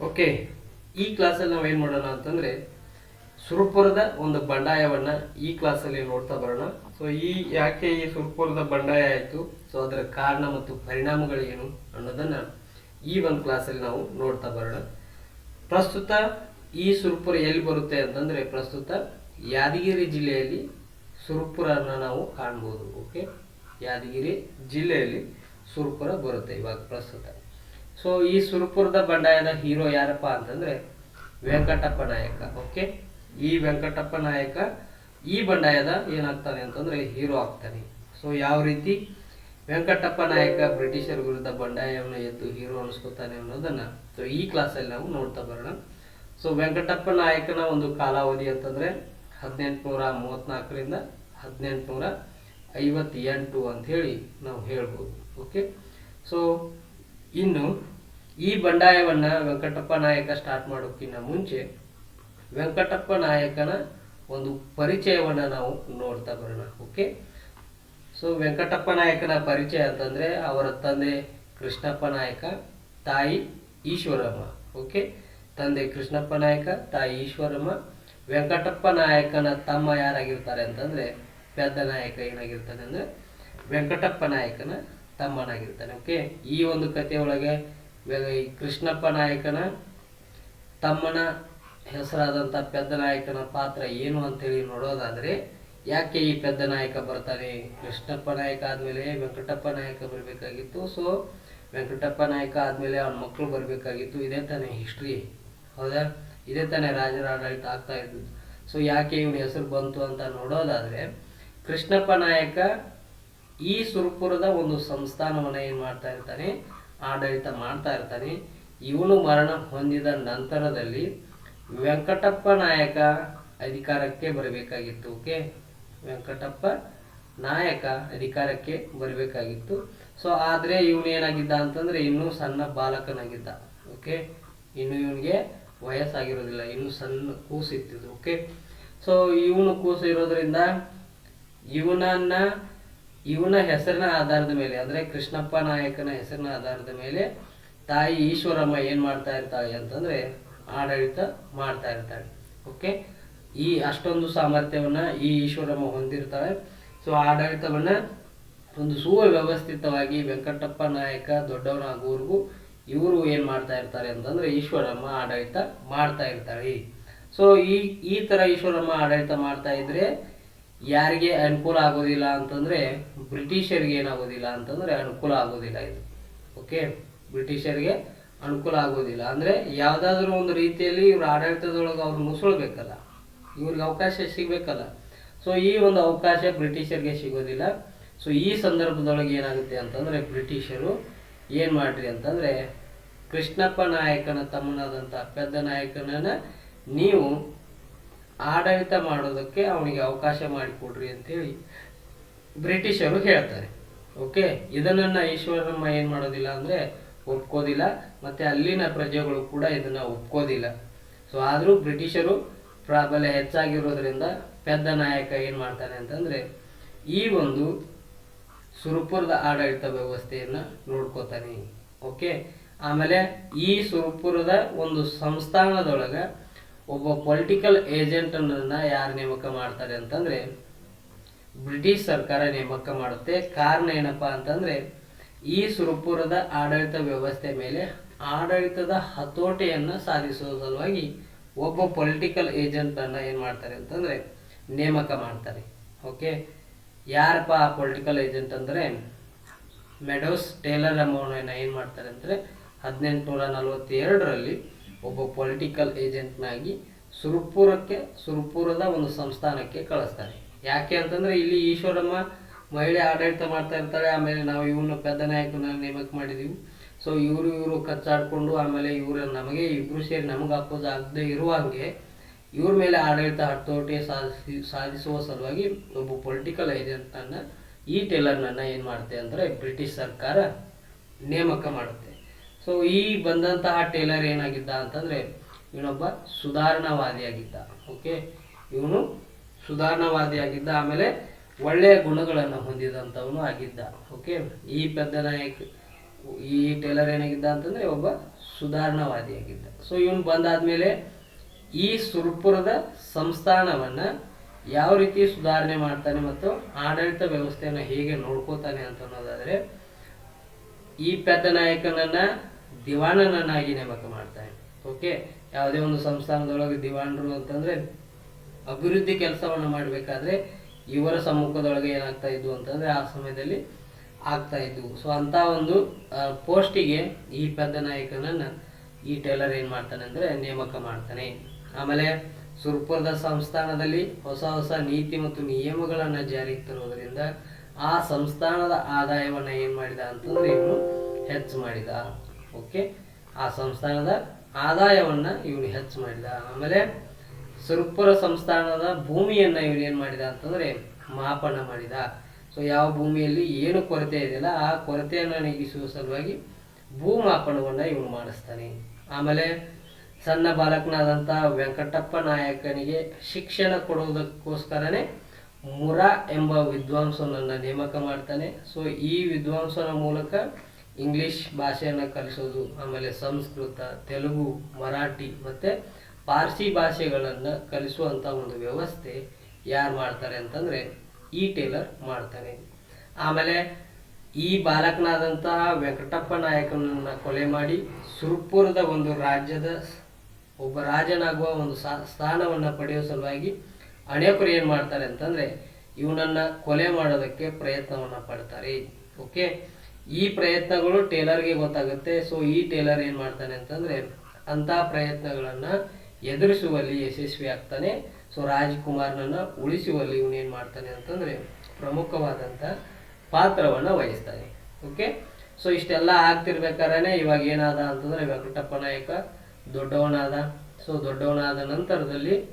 Okay ಈ ಕ್ಲಾಸಲ್ಲಿ ನಾವು ಏನು ಮಾಡೋಣ ಅಂತಂದರೆ ಸುರಪುರದ ಒಂದು ಬಂಡಾಯವನ್ನು ಈ ಕ್ಲಾಸಲ್ಲಿ ನೋಡ್ತಾ ಬರೋಣ. ಸೊ ಈ ಯಾಕೆ ಈ ಸುರಪುರದ ಬಂಡಾಯ ಆಯಿತು? ಸೊ ಅದರ ಕಾರಣ ಮತ್ತು ಪರಿಣಾಮಗಳು ಏನು ಅನ್ನೋದನ್ನ ಈ ಒಂದು ಕ್ಲಾಸಲ್ಲಿ ನಾವು ನೋಡ್ತಾ ಬರೋಣ. ಪ್ರಸ್ತುತ ಈ ಸುರಪುರ ಎಲ್ಲಿ ಬರುತ್ತೆ ಅಂತಂದರೆ ಪ್ರಸ್ತುತ ಯಾದಗಿರಿ ಜಿಲ್ಲೆಯಲ್ಲಿ ಸುರಪುರನ ನಾವು ಕಾಣ್ಬೋದು. ಓಕೆ ಯಾದಗಿರಿ ಜಿಲ್ಲೆಯಲ್ಲಿ ಸುರಪುರ ಬರುತ್ತೆ ಇವಾಗ ಪ್ರಸ್ತುತ. ಸೊ ಈ ಸುರಪುರದ ಬಂಡಾಯದ ಹೀರೋ ಯಾರಪ್ಪ ಅಂತಂದ್ರೆ ವೆಂಕಟಪ್ಪ ನಾಯಕ ಓಕೆ ಈ ವೆಂಕಟಪ್ಪ ನಾಯಕ ಈ ಬಂಡಾಯದ ಏನಾಗ್ತಾನೆ ಅಂತಂದ್ರೆ ಹೀರೋ ಆಗ್ತಾನೆ. ಸೊ ಯಾವ ರೀತಿ? ವೆಂಕಟಪ್ಪ ನಾಯಕ ಬ್ರಿಟಿಷರ ವಿರುದ್ಧ ಬಂಡಾಯವನ್ನು ಎದ್ದು ಹೀರೋ ಅನಿಸ್ಕೊತಾನೆ ಅನ್ನೋದನ್ನ ಸೊ ಈ ಕ್ಲಾಸಲ್ಲಿ ನಾವು ನೋಡ್ತಾ ಬರೋಣ. ಸೊ ವೆಂಕಟಪ್ಪ ನಾಯಕನ ಒಂದು ಕಾಲಾವಧಿ ಅಂತಂದ್ರೆ ಹದಿನೆಂಟುನೂರ ಮೂವತ್ನಾಲ್ಕರಿಂದ ಹದಿನೆಂಟುನೂರ ಐವತ್ತೆಂಟು ಅಂತ ಹೇಳಿ ನಾವು ಹೇಳ್ಬೋದು ಓಕೆ ಸೊ ಇನ್ನು ಈ ಬಂಡಾಯವನ್ನು ವೆಂಕಟಪ್ಪ ನಾಯಕ ಸ್ಟಾರ್ಟ್ ಮಾಡೋಕ್ಕಿಂತ ಮುಂಚೆ ವೆಂಕಟಪ್ಪ ನಾಯಕನ ಒಂದು ಪರಿಚಯವನ್ನು ನಾವು ನೋಡ್ತಾ ಬರೋಣ ಓಕೆ ಸೊ ವೆಂಕಟಪ್ಪ ನಾಯಕನ ಪರಿಚಯ ಅಂತಂದರೆ ಅವರ ತಂದೆ ಕೃಷ್ಣಪ್ಪ ನಾಯಕ, ತಾಯಿ ಈಶ್ವರಮ್ಮ ಓಕೆ ತಂದೆ ಕೃಷ್ಣಪ್ಪ ನಾಯಕ, ತಾಯಿ ಈಶ್ವರಮ್ಮ. ವೆಂಕಟಪ್ಪ ನಾಯಕನ ತಮ್ಮ ಯಾರಾಗಿರ್ತಾರೆ ಅಂತಂದರೆ, ಪೆದ್ದ ನಾಯಕ ಏನಾಗಿರ್ತಾನೆ ಅಂದರೆ ವೆಂಕಟಪ್ಪ ನಾಯಕನ ತಮ್ಮನಾಗಿರ್ತಾನೆ ಓಕೆ ಈ ಒಂದು ಕಥೆಯೊಳಗೆ ಕೃಷ್ಣಪ್ಪ ನಾಯಕನ ತಮ್ಮನ ಹೆಸರಾದಂಥ ಪೆದ್ದ ನಾಯಕನ ಪಾತ್ರ ಏನು ಅಂತೇಳಿ ನೋಡೋದಾದರೆ, ಯಾಕೆ ಈ ಪೆದ್ದ ನಾಯಕ ಬರ್ತಾನೆ? ಕೃಷ್ಣಪ್ಪ ನಾಯಕ ಆದಮೇಲೆ ವೆಂಕಟಪ್ಪ ನಾಯಕ ಬರಬೇಕಾಗಿತ್ತು. ಸೊ ವೆಂಕಟಪ್ಪ ನಾಯಕ ಆದಮೇಲೆ ಅವನ ಮಕ್ಕಳು ಬರಬೇಕಾಗಿತ್ತು. ಇದೇ ತಾನೇ ಹಿಸ್ಟ್ರಿ ಹೌದಾ? ಇದೇ ತಾನೇ ರಾಜರ ಆಡಳಿತ ಆಗ್ತಾ ಇದ್ದು. ಸೊ ಯಾಕೆ ಇವನ ಹೆಸರು ಬಂತು ಅಂತ ನೋಡೋದಾದರೆ, ಕೃಷ್ಣಪ್ಪ ನಾಯಕ ಈ ಸುರಪುರದ ಒಂದು ಸಂಸ್ಥಾನವನ್ನು ಏನು ಮಾಡ್ತಾ ಇರ್ತಾನೆ? ಆಡಳಿತ ಮಾಡ್ತಾ ಇರ್ತಾನೆ. ಇವನು ಮರಣ ಹೊಂದಿದ ನಂತರದಲ್ಲಿ ವೆಂಕಟಪ್ಪ ನಾಯಕ ಅಧಿಕಾರಕ್ಕೆ ಬರಬೇಕಾಗಿತ್ತು ಓಕೆ ವೆಂಕಟಪ್ಪ ನಾಯಕ ಅಧಿಕಾರಕ್ಕೆ ಬರಬೇಕಾಗಿತ್ತು. ಸೊ ಆದ್ರೆ ಇವನು ಏನಾಗಿದ್ದ ಅಂತಂದ್ರೆ ಇನ್ನೂ ಸಣ್ಣ ಬಾಲಕನಾಗಿದ್ದ ಓಕೆ ಇನ್ನು ಇವನಿಗೆ ವಯಸ್ಸಾಗಿರೋದಿಲ್ಲ, ಇನ್ನು ಸಣ್ಣ ಕೂಸಿತ್ತು ಓಕೆ ಸೊ ಇವನು ಕೂಸು ಇರೋದ್ರಿಂದ ಇವನನ್ನ ಇವನ ಹೆಸರಿನ ಆಧಾರದ ಮೇಲೆ, ಅಂದ್ರೆ ಕೃಷ್ಣಪ್ಪ ನಾಯಕನ ಹೆಸರಿನ ಆಧಾರದ ಮೇಲೆ ತಾಯಿ ಈಶ್ವರಮ್ಮ ಏನ್ ಮಾಡ್ತಾ ಇರ್ತಾಳೆ ಅಂತಂದ್ರೆ ಆಡಳಿತ ಮಾಡ್ತಾ ಇರ್ತಾಳೆ. ಓಕೆ ಈ ಅಷ್ಟೊಂದು ಸಾಮರ್ಥ್ಯವನ್ನ ಈ ಈಶ್ವರಮ್ಮ ಹೊಂದಿರ್ತಾಳೆ. ಸೊ ಆಡಳಿತವನ್ನ ಒಂದು ಸುವ್ಯವಸ್ಥಿತವಾಗಿ ವೆಂಕಟಪ್ಪ ನಾಯಕ ದೊಡ್ಡವನಾಗುವವರೆಗೂ ಇವರು ಏನು ಮಾಡ್ತಾ ಇರ್ತಾರೆ ಅಂತಂದ್ರೆ ಈಶ್ವರಮ್ಮ ಆಡಳಿತ ಮಾಡ್ತಾ ಇರ್ತಾಳೆ. ಸೊ ಈ ಈ ತರ ಈಶ್ವರಮ್ಮ ಆಡಳಿತ ಮಾಡ್ತಾ ಇದ್ರೆ ಯಾರಿಗೆ ಅನುಕೂಲ ಆಗೋದಿಲ್ಲ ಅಂತಂದ್ರೆ ಬ್ರಿಟಿಷರಿಗೆ ಏನಾಗೋದಿಲ್ಲ ಅಂತಂದ್ರೆ ಅನುಕೂಲ ಆಗೋದಿಲ್ಲ ಇದು. ಓಕೆ ಬ್ರಿಟಿಷರಿಗೆ ಅನುಕೂಲ ಆಗೋದಿಲ್ಲ. ಅಂದ್ರೆ ಯಾವುದಾದ್ರೂ ಒಂದು ರೀತಿಯಲ್ಲಿ ಇವ್ರ ಆಡಳಿತದೊಳಗೆ ಅವ್ರು ನುಸುಳ್ಬೇಕಲ್ಲ ಇವ್ರಿಗೆ ಅವಕಾಶ ಸಿಗ್ಬೇಕಲ್ಲ. ಸೊ ಈ ಒಂದು ಅವಕಾಶ ಬ್ರಿಟಿಷರಿಗೆ ಸಿಗೋದಿಲ್ಲ. ಸೊ ಈ ಸಂದರ್ಭದೊಳಗೆ ಏನಾಗುತ್ತೆ ಅಂತಂದ್ರೆ ಬ್ರಿಟಿಷರು ಏನು ಮಾಡ್ರಿ ಅಂತಂದ್ರೆ ಕೃಷ್ಣಪ್ಪ ನಾಯಕನ ತಮ್ಮನಾದಂಥ ಪೆದ್ದ ನಾಯಕನನ್ನ ನೀವು ಆಡಳಿತ ಮಾಡೋದಕ್ಕೆ ಅವನಿಗೆ ಅವಕಾಶ ಮಾಡಿಕೊಡ್ರಿ ಅಂತೇಳಿ ಬ್ರಿಟಿಷರು ಹೇಳ್ತಾರೆ. ಓಕೆ ಇದನ್ನ ಈಶ್ವರಮ್ಮ ಏನು ಮಾಡೋದಿಲ್ಲ ಅಂದ್ರೆ ಒಪ್ಕೋದಿಲ್ಲ, ಮತ್ತೆ ಅಲ್ಲಿನ ಪ್ರಜೆಗಳು ಕೂಡ ಇದನ್ನ ಒಪ್ಕೋದಿಲ್ಲ. ಸೊ ಆದರೂ ಬ್ರಿಟಿಷರು ಪ್ರಾಬಲ್ಯ ಹೆಚ್ಚಾಗಿರೋದ್ರಿಂದ ಪೆದ್ದ ನಾಯಕ ಏನು ಮಾಡ್ತಾನೆ ಅಂತಂದ್ರೆ ಈ ಒಂದು ಸುರಪುರದ ಆಡಳಿತ ವ್ಯವಸ್ಥೆಯನ್ನ ನೋಡ್ಕೋತಾನೆ. ಓಕೆ, ಆಮೇಲೆ ಈ ಸುರಪುರದ ಒಂದು ಸಂಸ್ಥಾನದೊಳಗ ಒಬ್ಬ ಪೊಲಿಟಿಕಲ್ ಏಜೆಂಟ್ ಅನ್ನ ಯಾರು ನೇಮಕ ಮಾಡ್ತಾರೆ ಅಂತಂದ್ರೆ ಬ್ರಿಟಿಷ್ ಸರ್ಕಾರ ನೇಮಕ ಮಾಡುತ್ತೆ. ಕಾರಣ ಏನಪ್ಪಾ ಅಂತಂದ್ರೆ ಈ ಸುರಪುರದ ಆಡಳಿತ ವ್ಯವಸ್ಥೆ ಮೇಲೆ ಆಡಳಿತದ ಹತೋಟಿಯನ್ನ ಸಾಧಿಸುವ ಸಲುವಾಗಿ ಒಬ್ಬ ಪೊಲಿಟಿಕಲ್ ಏಜೆಂಟ್ ಅನ್ನ ಏನ್ ಮಾಡ್ತಾರೆ ಅಂತಂದ್ರೆ ನೇಮಕ ಮಾಡ್ತಾರೆ. ಓಕೆ ಯಾರಪ್ಪ ಆ ಪೊಲಿಟಿಕಲ್ ಏಜೆಂಟ್ ಅಂದ್ರೆ? ಮೆಡೋಸ್ ಟೇಲರ್ ಎಂಬ ಏನ್ ಮಾಡ್ತಾರೆ ಅಂದ್ರೆ ಹದಿನೆಂಟುನೂರ ನಲವತ್ತೆರಡರಲ್ಲಿ ಒಬ್ಬ ಪೊಲಿಟಿಕಲ್ ಏಜೆಂಟ್ನಾಗಿ ಸುರ್ಪುರಕ್ಕೆ, ಸುರ್ಪುರದ ಒಂದು ಸಂಸ್ಥಾನಕ್ಕೆ ಕಳಿಸ್ತಾರೆ. ಯಾಕೆ ಅಂತಂದರೆ ಇಲ್ಲಿ ಈಶ್ವರಮ್ಮ ಮಹಿಳೆ ಆಡಳಿತ ಮಾಡ್ತಾ ಇರ್ತಾಳೆ, ಆಮೇಲೆ ನಾವು ಇವನ್ನ ಪೆದ್ದ ನಾಯಕನ ನೇಮಕ ಮಾಡಿದೀವಿ. ಸೊ ಇವರು ಇವರು ಕಚ್ಚಾಡಿಕೊಂಡು ಆಮೇಲೆ ಇವರು ನಮಗೆ ಇಬ್ಬರು ಸೇರಿ ನಮಗೆ ಅಪೋಸ್ ಆಗದೆ ಇರುವಂಗೆ ಇವ್ರ ಮೇಲೆ ಆಡಳಿತ ಹತೋಟಿ ಸಾಧಿಸಿ, ಸಾಧಿಸುವ ಸಲುವಾಗಿ ಒಬ್ಬ ಪೊಲಿಟಿಕಲ್ ಏಜೆಂಟನ್ನು ಈ ಟೇಲರ್ನನ್ನು ಏನು ಮಾಡುತ್ತೆ ಅಂದರೆ ಬ್ರಿಟಿಷ್ ಸರ್ಕಾರ ನೇಮಕ ಮಾಡುತ್ತೆ. ಸೊ ಈ ಬಂದಂತಹ ಟೇಲರ್ ಏನಾಗಿದ್ದ ಅಂತಂದ್ರೆ, ಇವನೊಬ್ಬ ಸುಧಾರಣಾವಾದಿಯಾಗಿದ್ದ. ಓಕೆ ಇವನು ಸುಧಾರಣಾವಾದಿಯಾಗಿದ್ದ, ಆಮೇಲೆ ಒಳ್ಳೆಯ ಗುಣಗಳನ್ನು ಹೊಂದಿದಂಥವನು ಆಗಿದ್ದ. ಓಕೆ ಈ ಪೆದ್ದ ನಾಯಕ, ಈ ಟೇಲರ್ ಏನಾಗಿದ್ದ ಅಂತಂದ್ರೆ, ಒಬ್ಬ ಸುಧಾರಣಾವಾದಿಯಾಗಿದ್ದ. ಸೊ ಇವನು ಬಂದಾದ್ಮೇಲೆ ಈ ಸುರ್ಪುರದ ಸಂಸ್ಥಾನವನ್ನ ಯಾವ ರೀತಿ ಸುಧಾರಣೆ ಮಾಡ್ತಾನೆ ಮತ್ತು ಆಡಳಿತ ವ್ಯವಸ್ಥೆಯನ್ನು ಹೇಗೆ ನೋಡ್ಕೋತಾನೆ ಅಂತ ಅನ್ನೋದಾದ್ರೆ, ಈ ಪೆದ್ದ ನಾಯಕನನ್ನ ದಿವಾಣನನ್ನಾಗಿ ನೇಮಕ ಮಾಡ್ತಾನೆ ಓಕೆ ಯಾವುದೇ ಒಂದು ಸಂಸ್ಥಾನದೊಳಗೆ ದಿವಾನರು ಅಂತಂದ್ರೆ ಅಭಿವೃದ್ಧಿ ಕೆಲಸವನ್ನು ಮಾಡಬೇಕಾದ್ರೆ ಇವರ ಸಮ್ಮುಖದೊಳಗೆ ಏನಾಗ್ತಾ ಇದ್ವು ಅಂತಂದ್ರೆ ಆ ಸಮಯದಲ್ಲಿ ಆಗ್ತಾ ಇದ್ವು. ಸೊ ಅಂತ ಒಂದು ಪೋಸ್ಟಿಗೆ ಈ ಪೆದ್ದ ನಾಯಕನನ್ನ ಈ ಟೇಲರ್ ಏನು ಮಾಡ್ತಾನೆ ಅಂದ್ರೆ ನೇಮಕ ಮಾಡ್ತಾನೆ. ಆಮೇಲೆ ಸುರ್ಪುರದ ಸಂಸ್ಥಾನದಲ್ಲಿ ಹೊಸ ಹೊಸ ನೀತಿ ಮತ್ತು ನಿಯಮಗಳನ್ನು ಜಾರಿಗೆ ತರುವುದರಿಂದ ಆ ಸಂಸ್ಥಾನದ ಆದಾಯವನ್ನ ಏನು ಮಾಡಿದ ಅಂತಂದ್ರೆ ಇವನು ಹೆಚ್ಚು ಮಾಡಿದ. ಓಕೆ? ಆ ಸಂಸ್ಥಾನದ ಆದಾಯವನ್ನು ಇವನು ಹೆಚ್ಚು ಮಾಡಿದ. ಆಮೇಲೆ ಸುರುಪುರ ಸಂಸ್ಥಾನದ ಭೂಮಿಯನ್ನು ಇವನು ಏನು ಮಾಡಿದ ಅಂತಂದರೆ ಮಾಪನ ಮಾಡಿದ. ಸೊ ಯಾವ ಭೂಮಿಯಲ್ಲಿ ಏನು ಕೊರತೆ ಇದೆಯಲ್ಲ, ಆ ಕೊರತೆಯನ್ನು ನೀಗಿಸುವ ಸಲುವಾಗಿ ಭೂಮಾಪನವನ್ನ ಇವನು ಮಾಡಿಸ್ತಾನೆ. ಆಮೇಲೆ ಸಣ್ಣ ಬಾಲಕನಾದಂಥ ವೆಂಕಟಪ್ಪ ನಾಯಕನಿಗೆ ಶಿಕ್ಷಣ ಕೊಡುವುದಕ್ಕೋಸ್ಕರನೇ ಮುರಾ ಎಂಬ ವಿದ್ವಾಂಸನನ್ನು ನೇಮಕ ಮಾಡ್ತಾನೆ. ಸೊ ಈ ವಿದ್ವಾಂಸನ ಮೂಲಕ ಇಂಗ್ಲಿಷ್ ಭಾಷೆಯನ್ನು ಕಲಿಸೋದು, ಆಮೇಲೆ ಸಂಸ್ಕೃತ, ತೆಲುಗು, ಮರಾಠಿ ಮತ್ತೆ ಪಾರ್ಸಿ ಭಾಷೆಗಳನ್ನು ಕಲಿಸುವಂತ ಒಂದು ವ್ಯವಸ್ಥೆ ಯಾರು ಮಾಡ್ತಾರೆ ಅಂತಂದ್ರೆ ಈ ಟೇಲರ್ ಮಾಡ್ತಾನೆ ಆಮೇಲೆ ಈ ಬಾಲಕನಾದಂತಹ ವೆಂಕಟಪ್ಪ ನಾಯಕನನ್ನು ಕೊಲೆ ಮಾಡಿ ಸುರ್ಪುರದ ಒಂದು ರಾಜ್ಯದ ಒಬ್ಬ ರಾಜನಾಗುವ ಒಂದು ಸ್ಥಾನವನ್ನ ಪಡೆಯುವ ಸಲುವಾಗಿ ಅನೇಕರು ಏನು ಮಾಡ್ತಾರೆ ಅಂತಂದ್ರೆ ಇವನನ್ನು ಕೊಲೆ ಮಾಡೋದಕ್ಕೆ ಪ್ರಯತ್ನವನ್ನ ಪಡ್ತಾರೆ. ಓಕೆ? ಈ ಪ್ರಯತ್ನಗಳು ಟೇಲರ್ಗೆ ಗೊತ್ತಾಗುತ್ತೆ. ಸೊ, ಈ ಟೇಲರ್ ಏನು ಮಾಡ್ತಾನೆ ಅಂತಂದ್ರೆ ಅಂತ ಪ್ರಯತ್ನಗಳನ್ನ ಎದುರಿಸುವಲ್ಲಿ ಯಶಸ್ವಿ ಆಗ್ತಾನೆ. ಸೊ, ರಾಜ್ಕುಮಾರ್ನನ್ನು ಉಳಿಸುವಲ್ಲಿ ಇವನು ಏನ್ ಮಾಡ್ತಾನೆ ಅಂತಂದ್ರೆ ಪ್ರಮುಖವಾದಂತ ಪಾತ್ರವನ್ನ ವಹಿಸ್ತಾನೆ. ಓಕೆ? ಸೊ, ಇಷ್ಟೆಲ್ಲ ಆಗ್ತಿರ್ಬೇಕಾದ್ರೆ ಇವಾಗ ಏನಾದ ಅಂತಂದ್ರೆ ವೆಂಕಟಪ್ಪ ನಾಯಕ ದೊಡ್ಡವನಾದ. ಸೊ, ದೊಡ್ಡವನಾದ ನಂತರದಲ್ಲಿ